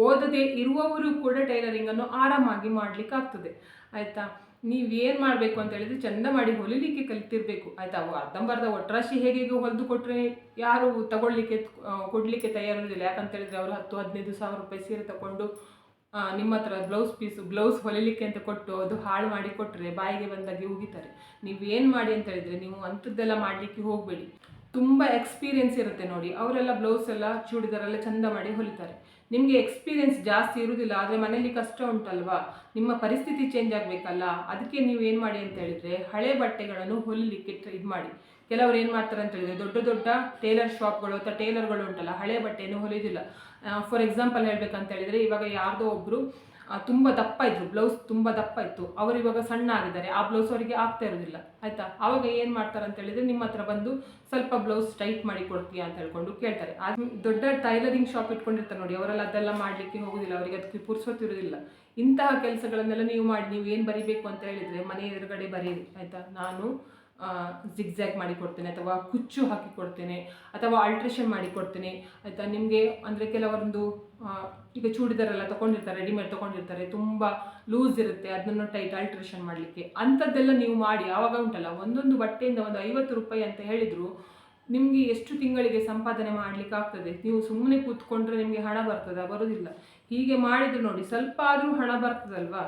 ಓದದೇ ಇರುವವರು ಕೂಡ ಟೈಲರಿಂಗನ್ನು ಆರಾಮಾಗಿ ಮಾಡಲಿಕ್ಕೆ ಆಗ್ತದೆ ಆಯಿತಾ? ನೀವೇನು ಮಾಡಬೇಕು ಅಂತ ಹೇಳಿದ್ರೆ ಚಂದ ಮಾಡಿ ಹೊಲಿಲಿಕ್ಕೆ ಕಲಿತಿರ್ಬೇಕು. ಆಯಿತಾ? ಅರ್ಧಂಬರ್ಧ ಒಟ್ರಾಶಿ ಹೇಗೆ ಹೊಲಿದು ಕೊಟ್ಟರೆ ಯಾರು ತಗೊಳ್ಳಿಕ್ಕೆ ಕೊಡಲಿಕ್ಕೆ ತಯಾರಿರೋದಿಲ್ಲ ಯಾಕಂತ ಹೇಳಿದ್ರೆ ಅವರು ಹತ್ತು, ಹದಿನೈದು ಸಾವಿರ ರೂಪಾಯಿ ಸೀರೆ ತಗೊಂಡು ನಿಮ್ಮ ಹತ್ರ ಬ್ಲೌಸ್ ಪೀಸ್ ಬ್ಲೌಸ್ ಹೊಲಿಲಿಕ್ಕೆ ಅಂತ ಕೊಟ್ಟು ಅದು ಹಾಳು ಮಾಡಿ ಕೊಟ್ಟರೆ ಬಾಯಿಗೆ ಬಂದಾಗೆ ಉಗಿತಾರೆ. ನೀವೇನು ಮಾಡಿ ಅಂತ ಹೇಳಿದ್ರೆ ನೀವು ಅಂಥದ್ದೆಲ್ಲ ಮಾಡಲಿಕ್ಕೆ ಹೋಗಬೇಡಿ. ತುಂಬ ಎಕ್ಸ್ಪೀರಿಯನ್ಸ್ ಇರುತ್ತೆ ನೋಡಿ. ಅವರೆಲ್ಲ ಬ್ಲೌಸ್ ಎಲ್ಲ ಚೂಡಿದಾರೆಲ್ಲ ಚಂದ ಮಾಡಿ ಹೊಲಿತಾರೆ. ನಿಮಗೆ ಎಕ್ಸ್ಪೀರಿಯನ್ಸ್ ಜಾಸ್ತಿ ಇರುವುದಿಲ್ಲ ಆದರೆ ಮನೇಲಿ ಕಷ್ಟ ಉಂಟಲ್ವಾ? ನಿಮ್ಮ ಪರಿಸ್ಥಿತಿ ಚೇಂಜ್ ಆಗಬೇಕಲ್ಲ? ಅದಕ್ಕೆ ನೀವು ಏನು ಮಾಡಿ ಅಂತ ಹೇಳಿದರೆ, ಹಳೆ ಬಟ್ಟೆಗಳನ್ನು ಹೊಲಿಲಿಕ್ಕೆ ಇದು ಮಾಡಿ. ಕೆಲವರು ಏನು ಮಾಡ್ತಾರೆ ಅಂತ ಹೇಳಿದ್ರೆ, ದೊಡ್ಡ ದೊಡ್ಡ ಟೇಲರ್ ಶಾಪ್ಗಳು ಅಥವಾ ಟೇಲರ್ಗಳು ಉಂಟಲ್ಲ, ಹಳೆ ಬಟ್ಟೆಯನ್ನು ಹೊಲಿಯೋದಿಲ್ಲ. ಫಾರ್ ಎಕ್ಸಾಂಪಲ್ ಹೇಳ್ಬೇಕಂತ ಹೇಳಿದರೆ, ಇವಾಗ ಯಾರ್ದೋ ಒಬ್ಬರು ತುಂಬ ದಪ್ಪ ಇದ್ರು ಬ್ಲೌಸ್ ತುಂಬ ದಪ್ಪ ಇತ್ತು. ಅವರು ಇವಾಗ ಸಣ್ಣ ಆಗಿದ್ದಾರೆ. ಆ ಬ್ಲೌಸ್ ಅವರಿಗೆ ಆಗ್ತಾ ಇರೋದಿಲ್ಲ. ಆಯ್ತಾ? ಆವಾಗ ಏನು ಮಾಡ್ತಾರೆ ಅಂತ ಹೇಳಿದ್ರೆ ನಿಮ್ಮ ಹತ್ರ ಬಂದು ಸ್ವಲ್ಪ ಬ್ಲೌಸ್ ಟೈಟ್ ಮಾಡಿ ಕೊಡ್ತೀಯಾ ಅಂತ ಹೇಳ್ಕೊಂಡು ಕೇಳ್ತಾರೆ. ಅದು ದೊಡ್ಡ ಟೈಲರಿಂಗ್ ಶಾಪ್ ಇಟ್ಕೊಂಡಿರ್ತಾರೆ ನೋಡಿ, ಅವರೆಲ್ಲ ಅದೆಲ್ಲ ಮಾಡಲಿಕ್ಕೆ ಹೋಗೋದಿಲ್ಲ. ಅವರಿಗೆ ಅದಕ್ಕೆ ಪುರ್ಸೊತ್ತಿರೋದಿಲ್ಲ ಇಂತಹ ಕೆಲಸಗಳನ್ನೆಲ್ಲ ನೀವು ಮಾಡಿ, ನೀವು ಏನು ಬರಿಬೇಕು ಅಂತ ಹೇಳಿದರೆ ಮನೆ ಎದುರುಗಡೆ ಬರೀರಿ, ಆಯಿತಾ? ನಾನು ಜಿಗ್ಜ್ಯಾಗ್ ಮಾಡಿ ಕೊಡ್ತೇನೆ ಅಥವಾ ಕುಚ್ಚು ಹಾಕಿ ಕೊಡ್ತೇನೆ ಅಥವಾ ಆಲ್ಟ್ರೇಷನ್ ಮಾಡಿ ಕೊಡ್ತೇನೆ ಆಯಿತಾ, ನಿಮಗೆ ಅಂದರೆ ಕೆಲವೊಂದು ಈಗ ಚೂಡಿದಾರೆಲ್ಲ ತೊಗೊಂಡಿರ್ತಾರೆ ರೆಡಿಮೇಡ್ ತೊಗೊಂಡಿರ್ತಾರೆ, ತುಂಬ ಲೂಸ್ ಇರುತ್ತೆ, ಅದನ್ನು ಟೈಟ್ ಆಲ್ಟ್ರೇಷನ್ ಮಾಡಲಿಕ್ಕೆ. ಅಂಥದ್ದೆಲ್ಲ ನೀವು ಮಾಡಿ, ಆವಾಗ ಉಂಟಲ್ಲ, ಒಂದೊಂದು ಬಟ್ಟೆಯಿಂದ ಒಂದು ಐವತ್ತು ರೂಪಾಯಿ ಅಂತ ಹೇಳಿದರು, ನಿಮಗೆ ಎಷ್ಟು ತಿಂಗಳಿಗೆ ಸಂಪಾದನೆ ಮಾಡಲಿಕ್ಕೆ ಆಗ್ತದೆ? ನೀವು ಸುಮ್ಮನೆ ಕೂತ್ಕೊಂಡ್ರೆ ನಿಮಗೆ ಹಣ ಬರ್ತದ? ಬರೋದಿಲ್ಲ. ಹೀಗೆ ಮಾಡಿದ್ರೆ ನೋಡಿ, ಸ್ವಲ್ಪ ಆದರೂ ಹಣ ಬರ್ತದಲ್ವಾ?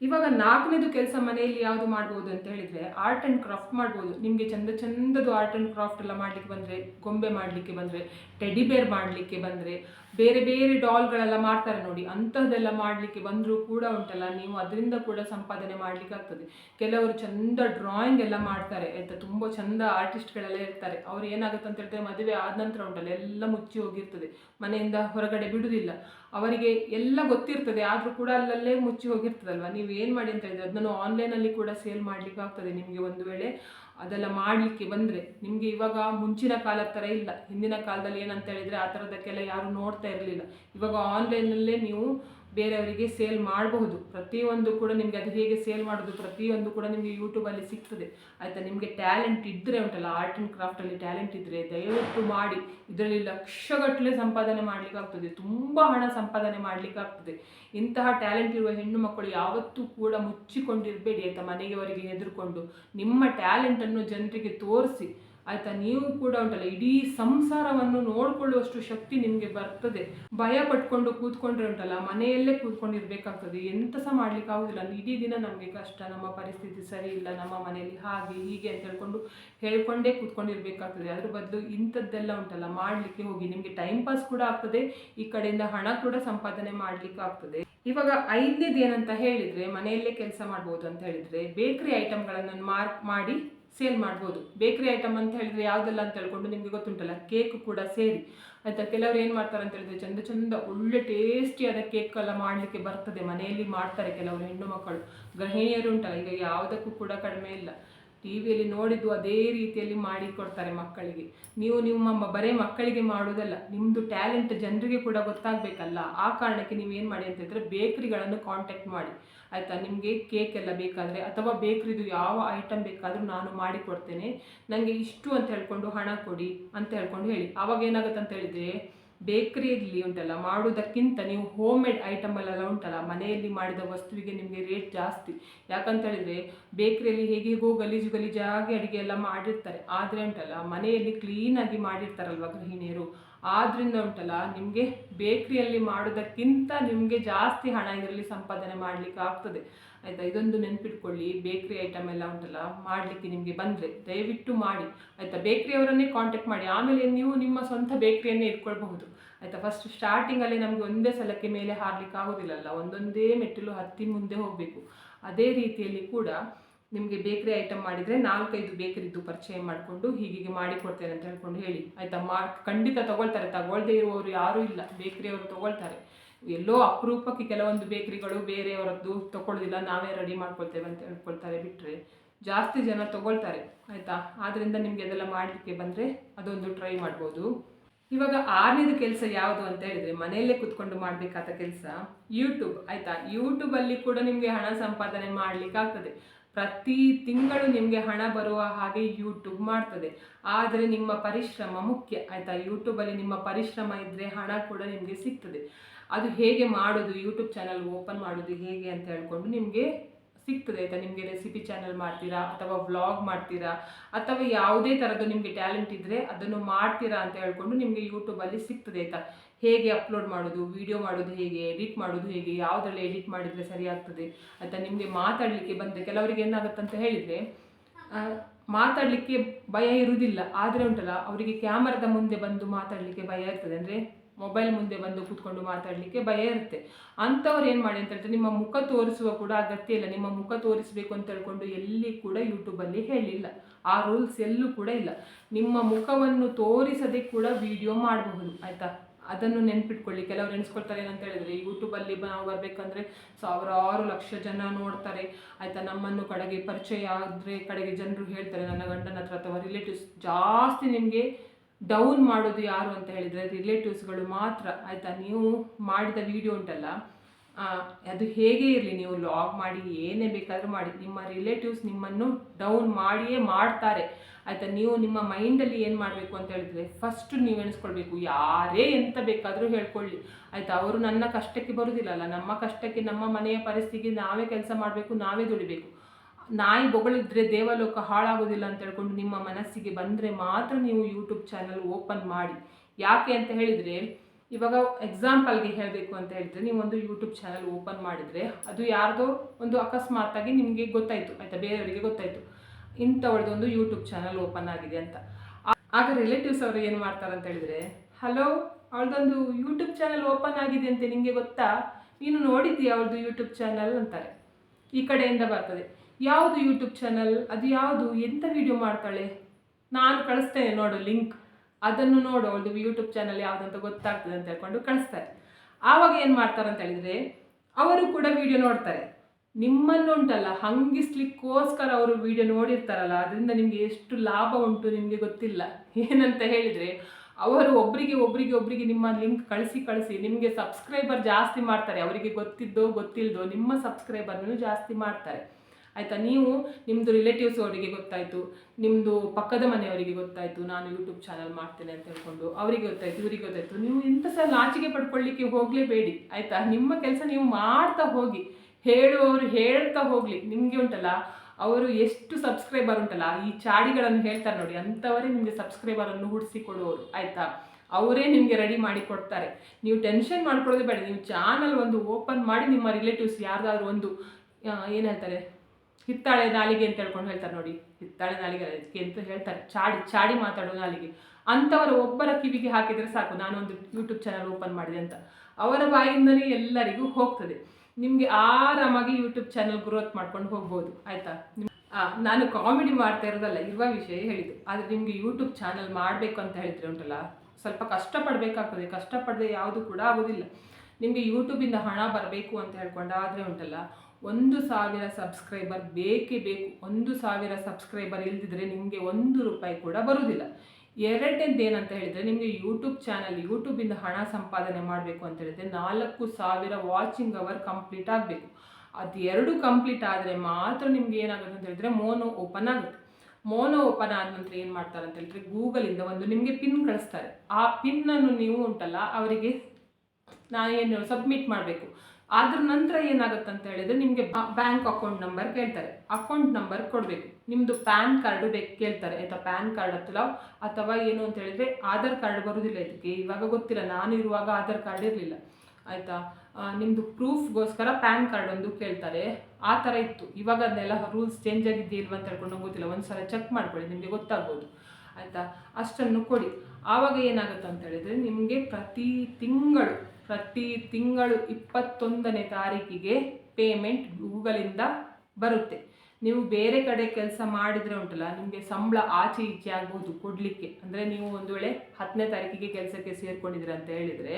ಇವಾಗ ನಾಲ್ಕನೇದು ಕೆಲಸ ಮನೆಯಲ್ಲಿ ಯಾವುದು ಮಾಡ್ಬೋದು ಅಂತ ಹೇಳಿದರೆ ಆರ್ಟ್ ಆ್ಯಂಡ್ ಕ್ರಾಫ್ಟ್ ಮಾಡ್ಬೋದು. ನಿಮಗೆ ಚಂದ ಚಂದದು ಆರ್ಟ್ ಆ್ಯಂಡ್ ಕ್ರಾಫ್ಟ್ ಎಲ್ಲ ಮಾಡಲಿಕ್ಕೆ ಬಂದರೆ, ಗೊಂಬೆ ಮಾಡಲಿಕ್ಕೆ ಬಂದರೆ ಟೆಡಿ ಬೇರ್ ಮಾಡಲಿಕ್ಕೆ ಬಂದರೆ ಬೇರೆ ಬೇರೆ ಡಾಲ್ಗಳೆಲ್ಲ ಮಾಡ್ತಾರೆ ನೋಡಿ. ಅಂಥದ್ದೆಲ್ಲ ಮಾಡಲಿಕ್ಕೆ ಬಂದರೂ ಕೂಡ ಉಂಟಲ್ಲ, ನೀವು ಅದರಿಂದ ಕೂಡ ಸಂಪಾದನೆ ಮಾಡಲಿಕ್ಕೆ ಆಗ್ತದೆ. ಕೆಲವರು ಚಂದ ಡ್ರಾಯಿಂಗ್ ಎಲ್ಲ ಮಾಡ್ತಾರೆ ಆಯಿತಾ ತುಂಬ ಚಂದ ಆರ್ಟಿಸ್ಟ್ಗಳೆಲ್ಲ ಇರ್ತಾರೆ. ಅವ್ರು ಏನಾಗುತ್ತೆ ಅಂತ ಹೇಳ್ತಾರೆ, ಮದುವೆ ಆದ ನಂತರ ಉಂಟಲ್ಲ, ಎಲ್ಲ ಮುಚ್ಚಿ ಹೋಗಿರ್ತದೆ. ಮನೆಯಿಂದ ಹೊರಗಡೆ ಬಿಡುವುದಿಲ್ಲ ಅವರಿಗೆ ಎಲ್ಲ ಗೊತ್ತಿರ್ತದೆ, ಆದರೂ ಕೂಡ ಅಲ್ಲಲ್ಲೇ ಮುಚ್ಚಿ ಹೋಗಿರ್ತದಲ್ವ? ನೀವು ಏನು ಮಾಡಿ ಅಂತ ಹೇಳಿದ್ರೆ, ಅದನ್ನು ಆನ್ಲೈನಲ್ಲಿ ಕೂಡ ಸೇಲ್ ಮಾಡಲಿಕ್ಕೆ ಆಗ್ತದೆ ನಿಮಗೆ ಒಂದು ವೇಳೆ. ಅದೆಲ್ಲ ಮಾಡಲಿಕ್ಕೆ ಬಂದರೆ ನಿಮಗೆ ಇವಾಗ ಮುಂಚಿನ ಕಾಲದ ಥರ ಇಲ್ಲ. ಹಿಂದಿನ ಕಾಲದಲ್ಲಿ ಏನಂತ ಹೇಳಿದರೆ ಆ ಥರದಕ್ಕೆಲ್ಲ ಯಾರು ನೋಡ್ತಾ ಇರಲಿಲ್ಲ. ಇವಾಗ ಆನ್ಲೈನಲ್ಲೇ ನೀವು ಬೇರೆಯವರಿಗೆ ಸೇಲ್ ಮಾಡಬಹುದು. ಪ್ರತಿಯೊಂದು ಕೂಡ ನಿಮಗೆ ಅದು ಹೇಗೆ ಸೇಲ್ ಮಾಡೋದು, ಪ್ರತಿಯೊಂದು ಕೂಡ ನಿಮಗೆ ಯೂಟ್ಯೂಬಲ್ಲಿ ಸಿಗ್ತದೆ. ಆಯಿತಾ, ನಿಮಗೆ ಟ್ಯಾಲೆಂಟ್ ಇದ್ದರೆ ಉಂಟಲ್ಲ ಆರ್ಟ್ ಆ್ಯಂಡ್ ಕ್ರಾಫ್ಟಲ್ಲಿ ಟ್ಯಾಲೆಂಟ್ ಇದ್ದರೆ ದಯವಿಟ್ಟು ಮಾಡಿ. ಇದರಲ್ಲಿ ಲಕ್ಷಗಟ್ಟಲೆ ಸಂಪಾದನೆ ಮಾಡಲಿಕ್ಕೆ ಆಗ್ತದೆ. ತುಂಬ ಹಣ ಸಂಪಾದನೆ ಮಾಡಲಿಕ್ಕೆ ಆಗ್ತದೆ. ಇಂತಹ ಟ್ಯಾಲೆಂಟ್ ಇರುವ ಹೆಣ್ಣು ಮಕ್ಕಳು ಯಾವತ್ತೂ ಕೂಡ ಮುಚ್ಚಿಕೊಂಡಿರಬೇಡಿ ಆಯಿತಾ ಮನೆಯವರಿಗೆ ಹೆದರ್ಕೊಂಡು. ನಿಮ್ಮ ಟ್ಯಾಲೆಂಟನ್ನು ಜನರಿಗೆ ತೋರಿಸಿ. ಆಯ್ತಾ, ನೀವು ಕೂಡ ಉಂಟಲ್ಲ, ಇಡೀ ಸಂಸಾರವನ್ನು ನೋಡಿಕೊಳ್ಳುವಷ್ಟು ಶಕ್ತಿ ನಿಮಗೆ ಬರ್ತದೆ. ಭಯ ಪಟ್ಕೊಂಡು ಕೂತ್ಕೊಂಡ್ರೆ ಉಂಟಲ್ಲ, ಮನೆಯಲ್ಲೇ ಕೂತ್ಕೊಂಡಿರ್ಬೇಕಾಗ್ತದೆ. ಎಂತ ಸಹ ಮಾಡ್ಲಿಕ್ಕೆ ಆಗುದಿಲ್ಲ. ಇಡೀ ದಿನ ನಮಗೆ ಕಷ್ಟ, ನಮ್ಮ ಪರಿಸ್ಥಿತಿ ಸರಿ ಇಲ್ಲ, ನಮ್ಮ ಮನೆಯಲ್ಲಿ ಹಾಗೆ ಹೀಗೆ ಅಂತ ಹೇಳ್ಕೊಂಡು ಹೇಳ್ಕೊಂಡೇ ಕೂತ್ಕೊಂಡಿರ್ಬೇಕಾಗ್ತದೆ. ಅದ್ರ ಬದಲು ಇಂಥದ್ದೆಲ್ಲ ಉಂಟಲ್ಲ, ಮಾಡಲಿಕ್ಕೆ ಹೋಗಿ. ನಿಮಗೆ ಟೈಮ್ ಪಾಸ್ ಕೂಡ ಆಗ್ತದೆ, ಈ ಕಡೆಯಿಂದ ಹಣ ಕೂಡ ಸಂಪಾದನೆ ಮಾಡ್ಲಿಕ್ಕೆ ಆಗ್ತದೆ. ಇವಾಗ ಐದನೇದು ಏನಂತ ಹೇಳಿದ್ರೆ, ಮನೆಯಲ್ಲೇ ಕೆಲಸ ಮಾಡ್ಬೋದು ಅಂತ ಹೇಳಿದ್ರೆ, ಬೇಕರಿ ಐಟಮ್ಗಳನ್ನು ಮಾರ್ಕ್ ಮಾಡಿ ಸೇಲ್ ಮಾಡ್ಬೋದು. ಬೇಕ್ರಿ ಐಟಮ್ ಅಂತ ಹೇಳಿದ್ರೆ ಯಾವುದೆಲ್ಲ ಅಂತ ಹೇಳ್ಕೊಂಡು ನಿಮಗೆ ಗೊತ್ತುಂಟಲ್ಲ ಕೇಕ್ ಕೂಡ ಸೇರಿ. ಆಯಿತಾ, ಕೆಲವರು ಏನು ಮಾಡ್ತಾರೆ ಅಂತ ಹೇಳಿದ್ರೆ ಚಂದ ಚಂದ ಒಳ್ಳೆ ಟೇಸ್ಟಿಯಾದ ಕೇಕ್ ಎಲ್ಲ ಮಾಡಲಿಕ್ಕೆ ಬರ್ತದೆ. ಮನೆಯಲ್ಲಿ ಮಾಡ್ತಾರೆ ಕೆಲವರು ಹೆಣ್ಣು ಮಕ್ಕಳು. ಗೃಹಿಣಿಯರು ಉಂಟಲ್ಲ, ಈಗ ಯಾವುದಕ್ಕೂ ಕೂಡ ಕಡಿಮೆ ಇಲ್ಲ. ಟಿವಿಯಲ್ಲಿ ನೋಡಿದ್ದು ಅದೇ ರೀತಿಯಲ್ಲಿ ಮಾಡಿ ಕೊಡ್ತಾರೆ ಮಕ್ಕಳಿಗೆ. ನೀವು ನಿಮ್ಮ ಬರೀ ಮಕ್ಕಳಿಗೆ ಮಾಡೋದಲ್ಲ ನಿಮ್ಮದು ಟ್ಯಾಲೆಂಟ್ ಜನರಿಗೆ ಕೂಡ ಗೊತ್ತಾಗಬೇಕಲ್ಲ. ಆ ಕಾರಣಕ್ಕೆ ನೀವು ಏನು ಮಾಡಿ ಅಂತ ಹೇಳಿದ್ರೆ ಬೇಕ್ರಿಗಳನ್ನು ಕಾಂಟ್ಯಾಕ್ಟ್ ಮಾಡಿ. ಆಯಿತಾ? ನಿಮಗೆ ಕೇಕ್ ಎಲ್ಲ ಬೇಕಾದರೆ ಅಥವಾ ಬೇಕ್ರಿದು ಯಾವ ಐಟಮ್ ಬೇಕಾದರೂ ನಾನು ಮಾಡಿ ಕೊಡ್ತೇನೆ ನನಗೆ ಇಷ್ಟು ಅಂತ ಹೇಳ್ಕೊಂಡು ಹಣ ಕೊಡಿ ಅಂತ ಹೇಳ್ಕೊಂಡು ಹೇಳಿ. ಆವಾಗ ಏನಾಗುತ್ತೆ ಅಂತ ಹೇಳಿದರೆ ಬೇಕ್ರಿಯಲ್ಲಿ ಉಂಟಲ್ಲ ಮಾಡೋದಕ್ಕಿಂತ ನೀವು ಹೋಮ್ ಮೇಡ್ ಐಟಮಲ್ಲೆಲ್ಲ ಉಂಟಲ್ಲ, ಮನೆಯಲ್ಲಿ ಮಾಡಿದ ವಸ್ತುವಿಗೆ ನಿಮಗೆ ರೇಟ್ ಜಾಸ್ತಿ. ಯಾಕಂತ ಹೇಳಿದರೆ, ಬೇಕ್ರಿಯಲ್ಲಿ ಹೇಗೆ ಹೇಗೋ ಗಲೀಜು ಗಲೀಜಾಗಿ ಅಡುಗೆ ಎಲ್ಲ ಮಾಡಿರ್ತಾರೆ. ಆದರೆ ಉಂಟಲ್ಲ, ಮನೆಯಲ್ಲಿ ಕ್ಲೀನಾಗಿ ಮಾಡಿರ್ತಾರಲ್ವ ಗೃಹಿಣಿಯರು? ಆದ್ರಿಂದ ಉಂಟಲ್ಲ, ನಿಮಗೆ ಬೇಕ್ರಿಯಲ್ಲಿ ಮಾಡೋದಕ್ಕಿಂತ ನಿಮಗೆ ಜಾಸ್ತಿ ಹಣ ಇದರಲ್ಲಿ ಸಂಪಾದನೆ ಮಾಡಲಿಕ್ಕೆ ಆಗ್ತದೆ. ಆಯಿತಾ? ಇದೊಂದು ನೆನ್ಪಿಟ್ಕೊಳ್ಳಿ, ಬೇಕ್ರಿ ಐಟಮ್ ಎಲ್ಲ ಉಂಟಲ್ಲ, ಮಾಡಲಿಕ್ಕೆ ನಿಮಗೆ ಬಂದರೆ ದಯವಿಟ್ಟು ಮಾಡಿ. ಆಯಿತಾ? ಬೇಕ್ರಿಯವರನ್ನೇ ಕಾಂಟ್ಯಾಕ್ಟ್ ಮಾಡಿ. ಆಮೇಲೆ ನೀವು ನಿಮ್ಮ ಸ್ವಂತ ಬೇಕ್ರಿಯನ್ನೇ ಇಟ್ಕೊಳ್ಬಹುದು. ಆಯಿತಾ? ಫಸ್ಟ್ ಸ್ಟಾರ್ಟಿಂಗಲ್ಲಿ ನಮಗೆ ಒಂದೇ ಸಲಕ್ಕೆ ಮೇಲೆ ಹಾರಲಿಕ್ಕೆ ಆಗೋದಿಲ್ಲಲ್ಲ, ಒಂದೊಂದೇ ಮೆಟ್ಟಿಲು ಹತ್ತಿ ಮುಂದೆ ಹೋಗಬೇಕು. ಅದೇ ರೀತಿಯಲ್ಲಿ ಕೂಡ ನಿಮಗೆ ಬೇಕರಿ ಐಟಮ್ ಮಾಡಿದರೆ ನಾಲ್ಕೈದು ಬೇಕರಿದ್ದು ಪರಿಚಯ ಮಾಡಿಕೊಂಡು ಹೀಗೀಗೆ ಮಾಡಿಕೊಡ್ತೇನೆ ಅಂತ ಹೇಳ್ಕೊಂಡು ಹೇಳಿ. ಆಯಿತಾ? ಮಾ, ಖಂಡಿತ ತಗೊಳ್ತಾರೆ. ತಗೊಳ್ದೇ ಇರುವವರು ಯಾರೂ ಇಲ್ಲ. ಬೇಕರಿಯವರು ತೊಗೊಳ್ತಾರೆ. ಎಲ್ಲೋ ಅಪರೂಪಕ್ಕೆ ಕೆಲವೊಂದು ಬೇಕರಿಗಳು ಬೇರೆಯವರದ್ದು ತೊಗೊಳ್ಳೋದಿಲ್ಲ ನಾವೇ ರೆಡಿ ಮಾಡ್ಕೊಳ್ತೇವೆ ಅಂತ ಹೇಳ್ಕೊಳ್ತಾರೆ ಬಿಟ್ಟರೆ ಜಾಸ್ತಿ ಜನ ತೊಗೊಳ್ತಾರೆ. ಆಯಿತಾ? ಆದ್ದರಿಂದ ನಿಮಗೆ ಅದೆಲ್ಲ ಮಾಡಲಿಕ್ಕೆ ಬಂದರೆ ಅದೊಂದು ಟ್ರೈ ಮಾಡ್ಬೋದು. ಇವಾಗ ಆರನೇದು ಕೆಲಸ ಯಾವುದು ಅಂತ ಹೇಳಿದರೆ ಮನೆಯಲ್ಲೇ ಕುತ್ಕೊಂಡು ಮಾಡಬೇಕಾದ ಕೆಲಸ ಯೂಟ್ಯೂಬ್ ಆಯಿತಾ? ಯೂಟ್ಯೂಬಲ್ಲಿ ಕೂಡ ನಿಮಗೆ ಹಣ ಸಂಪಾದನೆ ಮಾಡ್ಲಿಕ್ಕೆ ಆಗ್ತದೆ ಪ್ರತಿ ತಿಂಗಳು ನಿಮಗೆ ಹಣ ಬರುವ ಹಾಗೆ ಯೂಟ್ಯೂಬ್ ಮಾಡ್ತದೆ. ಆದರೆ ನಿಮ್ಮ ಪರಿಶ್ರಮ ಮುಖ್ಯ, ಆಯಿತಾ? ಯೂಟ್ಯೂಬಲ್ಲಿ ನಿಮ್ಮ ಪರಿಶ್ರಮ ಇದ್ದರೆ ಹಣ ಕೂಡ ನಿಮಗೆ ಸಿಗ್ತದೆ. ಅದು ಹೇಗೆ ಮಾಡೋದು? ಯೂಟ್ಯೂಬ್ ಚಾನಲ್ ಓಪನ್ ಮಾಡೋದು ಹೇಗೆ ಅಂತ ಹೇಳ್ಕೊಂಡು ನಿಮಗೆ ಸಿಗ್ತದೆ, ಆಯಿತಾ? ನಿಮಗೆ ರೆಸಿಪಿ ಚಾನಲ್ ಮಾಡ್ತೀರಾ? ಅಥವಾ ವ್ಲಾಗ್ ಮಾಡ್ತೀರಾ? ಅಥವಾ ಯಾವುದೇ ಥರದ್ದು ನಿಮಗೆ ಟ್ಯಾಲೆಂಟ್ ಇದ್ದರೆ ಅದನ್ನು ಮಾಡ್ತೀರಾ ಅಂತ ಹೇಳ್ಕೊಂಡು ನಿಮಗೆ ಯೂಟ್ಯೂಬಲ್ಲಿ ಸಿಗ್ತದೆ, ಆಯಿತಾ? ಹೇಗೆ ಅಪ್ಲೋಡ್ ಮಾಡೋದು ವಿಡಿಯೋ ಮಾಡೋದು ಹೇಗೆ ಎಡಿಟ್ ಮಾಡೋದು ಹೇಗೆ, ಯಾವುದ್ರಲ್ಲಿ ಎಡಿಟ್ ಮಾಡಿದರೆ ಸರಿ ಆಗ್ತದೆ ಆಯಿತಾ ನಿಮಗೆ ಮಾತಾಡಲಿಕ್ಕೆ ಬಂದರೆ ಕೆಲವರಿಗೆ ಏನಾಗುತ್ತೆ ಅಂತ ಹೇಳಿದರೆ ಮಾತಾಡಲಿಕ್ಕೆ ಭಯ ಇರುವುದಿಲ್ಲ ಆದರೆ ಉಂಟಲ್ಲ, ಅವರಿಗೆ ಕ್ಯಾಮರದ ಮುಂದೆ ಬಂದು ಮಾತಾಡಲಿಕ್ಕೆ ಭಯ ಇರ್ತದೆ. ಅಂದರೆ ಮೊಬೈಲ್ ಮುಂದೆ ಬಂದು ಕೂತ್ಕೊಂಡು ಮಾತಾಡಲಿಕ್ಕೆ ಭಯ ಇರುತ್ತೆ. ಅಂಥವ್ರು ಏನು ಮಾಡಿ ಅಂತ ಹೇಳಿದ್ರೆ, ನಿಮ್ಮ ಮುಖ ತೋರಿಸುವ ಕೂಡ ಅಗತ್ಯ ಇಲ್ಲ. ನಿಮ್ಮ ಮುಖ ತೋರಿಸಬೇಕು ಅಂತ ಹೇಳ್ಕೊಂಡು ಎಲ್ಲಿ ಕೂಡ ಯೂಟ್ಯೂಬಲ್ಲಿ ಹೇಳಿಲ್ಲ. ಆ ರೂಲ್ಸ್ ಎಲ್ಲೂ ಕೂಡ ಇಲ್ಲ. ನಿಮ್ಮ ಮುಖವನ್ನು ತೋರಿಸದೆ ಕೂಡ ವಿಡಿಯೋ ಮಾಡಬಹುದು. ಆಯಿತಾ? ಅದನ್ನು ನೆನ್ಪಿಟ್ಕೊಳ್ಳಿ. ಕೆಲವ್ರು ನೆನೆಸ್ಕೊಳ್ತಾರೆ ಏನಂತ ಹೇಳಿದ್ರೆ ಯೂಟ್ಯೂಬಲ್ಲಿ ನಾವು ಬರಬೇಕಂದ್ರೆ ಸಾವಿರಾರು ಲಕ್ಷ ಜನ ನೋಡ್ತಾರೆ. ಆಯಿತಾ, ನಮ್ಮನ್ನು ಕಡೆಗೆ ಪರಿಚಯ ಆದರೆ ಕಡೆಗೆ ಜನರು ಹೇಳ್ತಾರೆ, ನನ್ನ ಗಂಡನ ಹತ್ರ ಅಥವಾ ರಿಲೇಟಿವ್ಸ್ ಜಾಸ್ತಿ ನಿಮಗೆ ಡೌನ್ ಮಾಡೋದು ಯಾರು ಅಂತ ಹೇಳಿದರೆ ರಿಲೇಟಿವ್ಸ್ಗಳು ಮಾತ್ರ. ಆಯಿತಾ, ನೀವು ಮಾಡಿದ ವಿಡಿಯೋ ಉಂಟಲ್ಲ ಅದು ಹೇಗೆ ಇರಲಿ? ನೀವು ಲಾಗ್ ಮಾಡಿ, ಏನೇ ಬೇಕಾದರೂ ಮಾಡಿ. ನಿಮ್ಮ ರಿಲೇಟಿವ್ಸ್ ನಿಮ್ಮನ್ನು ಡೌನ್ ಮಾಡಿಯೇ ಮಾಡ್ತಾರೆ. ಆಯಿತಾ? ನೀವು ನಿಮ್ಮ ಮೈಂಡಲ್ಲಿ ಏನು ಮಾಡಬೇಕು ಅಂತ ಹೇಳಿದ್ರೆ ಫಸ್ಟ್ ನೀವು ಎಣಿಸ್ಕೊಳ್ಬೇಕು. ಯಾರೇ ಎಂತ ಬೇಕಾದರೂ ಹೇಳ್ಕೊಳ್ಳಿ. ಆಯಿತಾ? ಅವರು ನನ್ನ ಕಷ್ಟಕ್ಕೆ ಬರುವುದಿಲ್ಲಲ್ಲ ನಮ್ಮ ಕಷ್ಟಕ್ಕೆ, ನಮ್ಮ ಮನೆಯ ಪರಿಸ್ಥಿತಿಗೆ ನಾವೇ ಕೆಲಸ ಮಾಡಬೇಕು, ನಾವೇ ದುಡಿಬೇಕು. ನಾಯಿ ಬೊಗಳಿದ್ರೆ ದೇವಲೋಕ ಹಾಳಾಗೋದಿಲ್ಲ ಅಂತ ಹೇಳ್ಕೊಂಡು ನಿಮ್ಮ ಮನಸ್ಸಿಗೆ ಬಂದರೆ ಮಾತ್ರ ನೀವು ಯೂಟ್ಯೂಬ್ ಚಾನಲ್ ಓಪನ್ ಮಾಡಿ. ಯಾಕೆ ಅಂತ ಹೇಳಿದರೆ ಇವಾಗ ಎಕ್ಸಾಂಪಲ್ಗೆ ಹೇಳಬೇಕು ಅಂತ ಹೇಳಿದ್ರೆ, ನೀವು ಒಂದು ಯೂಟ್ಯೂಬ್ ಚಾನಲ್ ಓಪನ್ ಮಾಡಿದರೆ, ಅದು ಯಾರ್ದೋ ಒಂದು ಅಕಸ್ಮಾತಾಗಿ ನಿಮಗೆ ಗೊತ್ತಾಯಿತು, ಆಯಿತಾ? ಬೇರೆಯವರಿಗೆ ಗೊತ್ತಾಯಿತು. ಇಂಥವಳದ್ದು ಒಂದು ಯೂಟ್ಯೂಬ್ ಚಾನಲ್ ಓಪನ್ ಆಗಿದೆ ಅಂತ. ಆಗ ರಿಲೇಟಿವ್ಸ್ ಅವರು ಏನು ಮಾಡ್ತಾರೆ ಅಂತ ಹೇಳಿದ್ರೆ ಹಲೋ ಅವಳದೊಂದು ಯೂಟ್ಯೂಬ್ ಚಾನಲ್ ಓಪನ್ ಆಗಿದೆ ಅಂತ, ನಿಮಗೆ ಗೊತ್ತಾ? ನೀನು ನೋಡಿದ್ದೀಯ ಅವಳದು ಯೂಟ್ಯೂಬ್ ಚಾನಲ್ ಅಂತಾರೆ. ಈ ಕಡೆಯಿಂದ ಬರ್ತದೆ. ಯಾವುದು ಯೂಟ್ಯೂಬ್ ಚಾನಲ್ ಅದು ಯಾವುದು? ಎಂಥ ವಿಡಿಯೋ ಮಾಡ್ತಾಳೆ? ನಾನು ಕಳಿಸ್ತೇನೆ ನೋಡು ಲಿಂಕ್. ಅದನ್ನು ನೋಡು ಒಂದು ಯೂಟ್ಯೂಬ್ ಚಾನಲ್ ಯಾವುದಂತ ಗೊತ್ತಾಗ್ತದೆ ಅಂತ ಹೇಳ್ಕೊಂಡು ಕಳಿಸ್ತಾರೆ. ಆವಾಗ ಏನು ಮಾಡ್ತಾರೆ ಅಂತ ಹೇಳಿದ್ರೆ, ಅವರು ಕೂಡ ವಿಡಿಯೋ ನೋಡ್ತಾರೆ. ನಿಮ್ಮನ್ನು ಉಂಟಲ್ಲ ಹಂಗಿಸ್ಲಿಕ್ಕೋಸ್ಕರ ಅವರು ವಿಡಿಯೋ ನೋಡಿರ್ತಾರಲ್ಲ, ಅದರಿಂದ ನಿಮಗೆ ಎಷ್ಟು ಲಾಭ ಉಂಟು ನಿಮಗೆ ಗೊತ್ತಿಲ್ಲ. ಏನಂತ ಹೇಳಿದರೆ, ಅವರು ಒಬ್ಬರಿಗೆ ಒಬ್ಬರಿಗೆ ಒಬ್ಬರಿಗೆ ನಿಮ್ಮ ಲಿಂಕ್ ಕಳಿಸಿ ಕಳಿಸಿ, ನಿಮಗೆ ಸಬ್ಸ್ಕ್ರೈಬರ್ ಜಾಸ್ತಿ ಮಾಡ್ತಾರೆ. ಅವರಿಗೆ ಗೊತ್ತಿದ್ದೋ ಗೊತ್ತಿಲ್ಲದೋ ನಿಮ್ಮ ಸಬ್ಸ್ಕ್ರೈಬರ್ನೂ ಜಾಸ್ತಿ ಮಾಡ್ತಾರೆ. ಆಯಿತಾ? ನೀವು ನಿಮ್ಮದು ರಿಲೇಟಿವ್ಸ್ ಅವರಿಗೆ ಗೊತ್ತಾಯಿತು ನಿಮ್ಮದು ಪಕ್ಕದ ಮನೆಯವರಿಗೆ ಗೊತ್ತಾಯಿತು, ನಾನು ಯೂಟ್ಯೂಬ್ ಚಾನಲ್ ಮಾಡ್ತೇನೆ ಅಂತ ಹೇಳ್ಕೊಂಡು ಅವರಿಗೆ ಗೊತ್ತಾಯಿತು, ಇವರಿಗೆ ಗೊತ್ತಾಯಿತು. ನೀವು ಇಂಥ ಸಹ ನಾಚಿಕೆ ಪಡ್ಕೊಳ್ಳಿಕ್ಕೆ ಹೋಗಲೇಬೇಡಿ, ಆಯಿತಾ? ನಿಮ್ಮ ಕೆಲಸ ನೀವು ಮಾಡ್ತಾ ಹೋಗಿ, ಹೇಳುವವರು ಹೇಳ್ತಾ ಹೋಗಲಿ. ನಿಮಗೆ ಉಂಟಲ್ಲ, ಅವರು ಎಷ್ಟು ಸಬ್ಸ್ಕ್ರೈಬರ್ ಉಂಟಲ್ಲ, ಈ ಚಾಡಿಗಳನ್ನು ಹೇಳ್ತಾರೆ ನೋಡಿ, ಅಂಥವರೇ ನಿಮಗೆ ಸಬ್ಸ್ಕ್ರೈಬರನ್ನು ಹುಡ್ಸಿಕೊಡುವವರು ಆಯಿತಾ? ಅವರೇ ನಿಮಗೆ ರೆಡಿ ಮಾಡಿ ಕೊಡ್ತಾರೆ. ನೀವು ಟೆನ್ಷನ್ ಮಾಡ್ಕೊಳ್ಳೋದು ಬೇಡ, ನೀವು ಚಾನಲ್ ಒಂದು ಓಪನ್ ಮಾಡಿ ನಿಮ್ಮ ರಿಲೇಟಿವ್ಸ್ ಯಾರ್ದಾದ್ರು ಒಂದು ಏನು ಹೇಳ್ತಾರೆ? ಹಿತ್ತಾಳೆ ನಾಲಿಗೆ ಅಂತ ಹೇಳ್ಕೊಂಡು ಹೇಳ್ತಾರೆ ನೋಡಿ. ಹಿತ್ತಾಳೆ ನಾಲಿಗೆ ಅದಕ್ಕೆ ಅಂತ ಹೇಳ್ತಾರೆ. ಚಾಡಿ ಚಾಡಿ ಮಾತಾಡೋ ನಾಲಿಗೆ. ಅಂಥವರು ಒಬ್ಬರ ಕಿವಿಗೆ ಹಾಕಿದರೆ ಸಾಕು. ನಾನೊಂದು ಯೂಟ್ಯೂಬ್ ಚಾನಲ್ ಓಪನ್ ಮಾಡಿದೆ ಅಂತ. ಅವರ ಬಾಯಿಂದಲೇ ಎಲ್ಲರಿಗೂ ಹೋಗ್ತದೆ. ನಿಮಗೆ ಆರಾಮಾಗಿ ಯೂಟ್ಯೂಬ್ ಚಾನಲ್ ಗ್ರೋತ್ ಮಾಡ್ಕೊಂಡು ಹೋಗ್ಬೋದು. ಆಯಿತಾ? ನಾನು ಕಾಮಿಡಿ ಮಾಡ್ತಾ ಇರೋದಲ್ಲ, ಇರುವ ವಿಷಯ ಹೇಳಿದ್ದು. ಆದರೆ ನಿಮಗೆ ಯೂಟ್ಯೂಬ್ ಚಾನಲ್ ಮಾಡಬೇಕು ಅಂತ ಹೇಳಿದ್ರೆ ಉಂಟಲ್ಲ, ಸ್ವಲ್ಪ ಕಷ್ಟಪಡಬೇಕಾಗ್ತದೆ. ಕಷ್ಟಪಡದೆ ಯಾವುದು ಕೂಡ ಆಗೋದಿಲ್ಲ. ನಿಮಗೆ ಯೂಟ್ಯೂಬಿಂದ ಹಣ ಬರಬೇಕು ಅಂತ ಹೇಳ್ಕೊಂಡಾದರೆ ಉಂಟಲ್ಲ, ಒಂದು ಸಾವಿರ ಸಬ್ಸ್ಕ್ರೈಬರ್ ಬೇಕೇ ಬೇಕು. ಒಂದು ಸಾವಿರ ಸಬ್ಸ್ಕ್ರೈಬರ್ ಇಲ್ದಿದ್ರೆ ನಿಮಗೆ ಒಂದು ರೂಪಾಯಿ ಕೂಡ ಬರುವುದಿಲ್ಲ ಎರಡನೇದು ಏನಂತ ಹೇಳಿದರೆ, ನಿಮಗೆ ಯೂಟ್ಯೂಬ್ ಚಾನಲ್ ಯೂಟ್ಯೂಬಿಂದ ಹಣ ಸಂಪಾದನೆ ಮಾಡಬೇಕು ಅಂತ ಹೇಳಿದರೆ ನಾಲ್ಕು ಸಾವಿರ ವಾಚಿಂಗ್ ಅವರ್ ಕಂಪ್ಲೀಟ್ ಆಗಬೇಕು. ಅದು ಎರಡು ಕಂಪ್ಲೀಟ್ ಆದರೆ ಮಾತ್ರ ನಿಮ್ಗೆ ಏನಾಗುತ್ತೆ ಅಂತ ಹೇಳಿದರೆ ಮೋನೋ ಓಪನ್ ಆಗುತ್ತೆ. ಮೋನೋ ಓಪನ್ ಆದ ನಂತರ ಏನು ಮಾಡ್ತಾರೆ ಅಂತ ಹೇಳಿದ್ರೆ ಗೂಗಲಿಂದ ಒಂದು ನಿಮಗೆ ಪಿನ್ ಕಳಿಸ್ತಾರೆ. ಆ ಪಿನ್ನನ್ನು ನೀವು ಉಂಟಲ್ಲ, ಅವರಿಗೆ ನಾನು ಏನು ಸಬ್ಮಿಟ್ ಮಾಡಬೇಕು. ಅದ್ರ ನಂತರ ಏನಾಗುತ್ತೆ ಅಂತ ಹೇಳಿದ್ರೆ ನಿಮಗೆ ಬ್ಯಾಂಕ್ ಅಕೌಂಟ್ ನಂಬರ್ ಕೇಳ್ತಾರೆ. ಅಕೌಂಟ್ ನಂಬರ್ ಕೊಡಬೇಕು. ನಿಮ್ಮದು ಪ್ಯಾನ್ ಕಾರ್ಡು ಬೇಕು ಕೇಳ್ತಾರೆ. ಆಯಿತಾ? ಪ್ಯಾನ್ ಕಾರ್ಡ್ ಹತ್ತಿರ ಅಥವಾ ಏನು ಅಂತ ಹೇಳಿದ್ರೆ ಆಧಾರ್ ಕಾರ್ಡ್ ಬರೋದಿಲ್ಲ ಇದಕ್ಕೆ. ಇವಾಗ ಗೊತ್ತಿಲ್ಲ. ನಾನು ಇರುವಾಗ ಆಧಾರ್ ಕಾರ್ಡ್ ಇರಲಿಲ್ಲ. ಆಯಿತಾ? ನಿಮ್ಮದು ಪ್ರೂಫ್ಗೋಸ್ಕರ ಪ್ಯಾನ್ ಕಾರ್ಡ್ ಒಂದು ಕೇಳ್ತಾರೆ. ಆ ಥರ ಇತ್ತು. ಇವಾಗ ಅದನ್ನೆಲ್ಲ ರೂಲ್ಸ್ ಚೇಂಜ್ ಆಗಿದೆಯಾ ಇಲ್ವಾ ಅಂತ ಹೇಳ್ಕೊಂಡು ಗೊತ್ತಿಲ್ಲ. ಒಂದು ಸಲ ಚೆಕ್ ಮಾಡ್ಕೊಳ್ಳಿ. ನಿಮಗೆ ಗೊತ್ತಾಗ್ಬೋದು. ಆಯಿತಾ? ಅಷ್ಟನ್ನು ಕೊಡಿ. ಆವಾಗ ಏನಾಗುತ್ತೆ ಅಂತ ಹೇಳಿದರೆ ನಿಮಗೆ ಪ್ರತಿ ತಿಂಗಳು ಪ್ರತಿ ತಿಂಗಳು ಇಪ್ಪತ್ತೊಂದನೇ ತಾರೀಕಿಗೆ ಪೇಮೆಂಟ್ ಗೂಗಲಿಂದ ಬರುತ್ತೆ. ನೀವು ಬೇರೆ ಕಡೆ ಕೆಲಸ ಮಾಡಿದರೆ ಉಂಟಲ್ಲ, ನಿಮಗೆ ಸಂಬಳ ಆಚೆ ಈಚೆ ಆಗ್ಬೋದು ಕೊಡಲಿಕ್ಕೆ. ಅಂದರೆ ನೀವು ಒಂದು ವೇಳೆ ಹತ್ತನೇ ತಾರೀಕಿಗೆ ಕೆಲಸಕ್ಕೆ ಸೇರಿಕೊಂಡಿದ್ದೀರ ಅಂತ ಹೇಳಿದರೆ,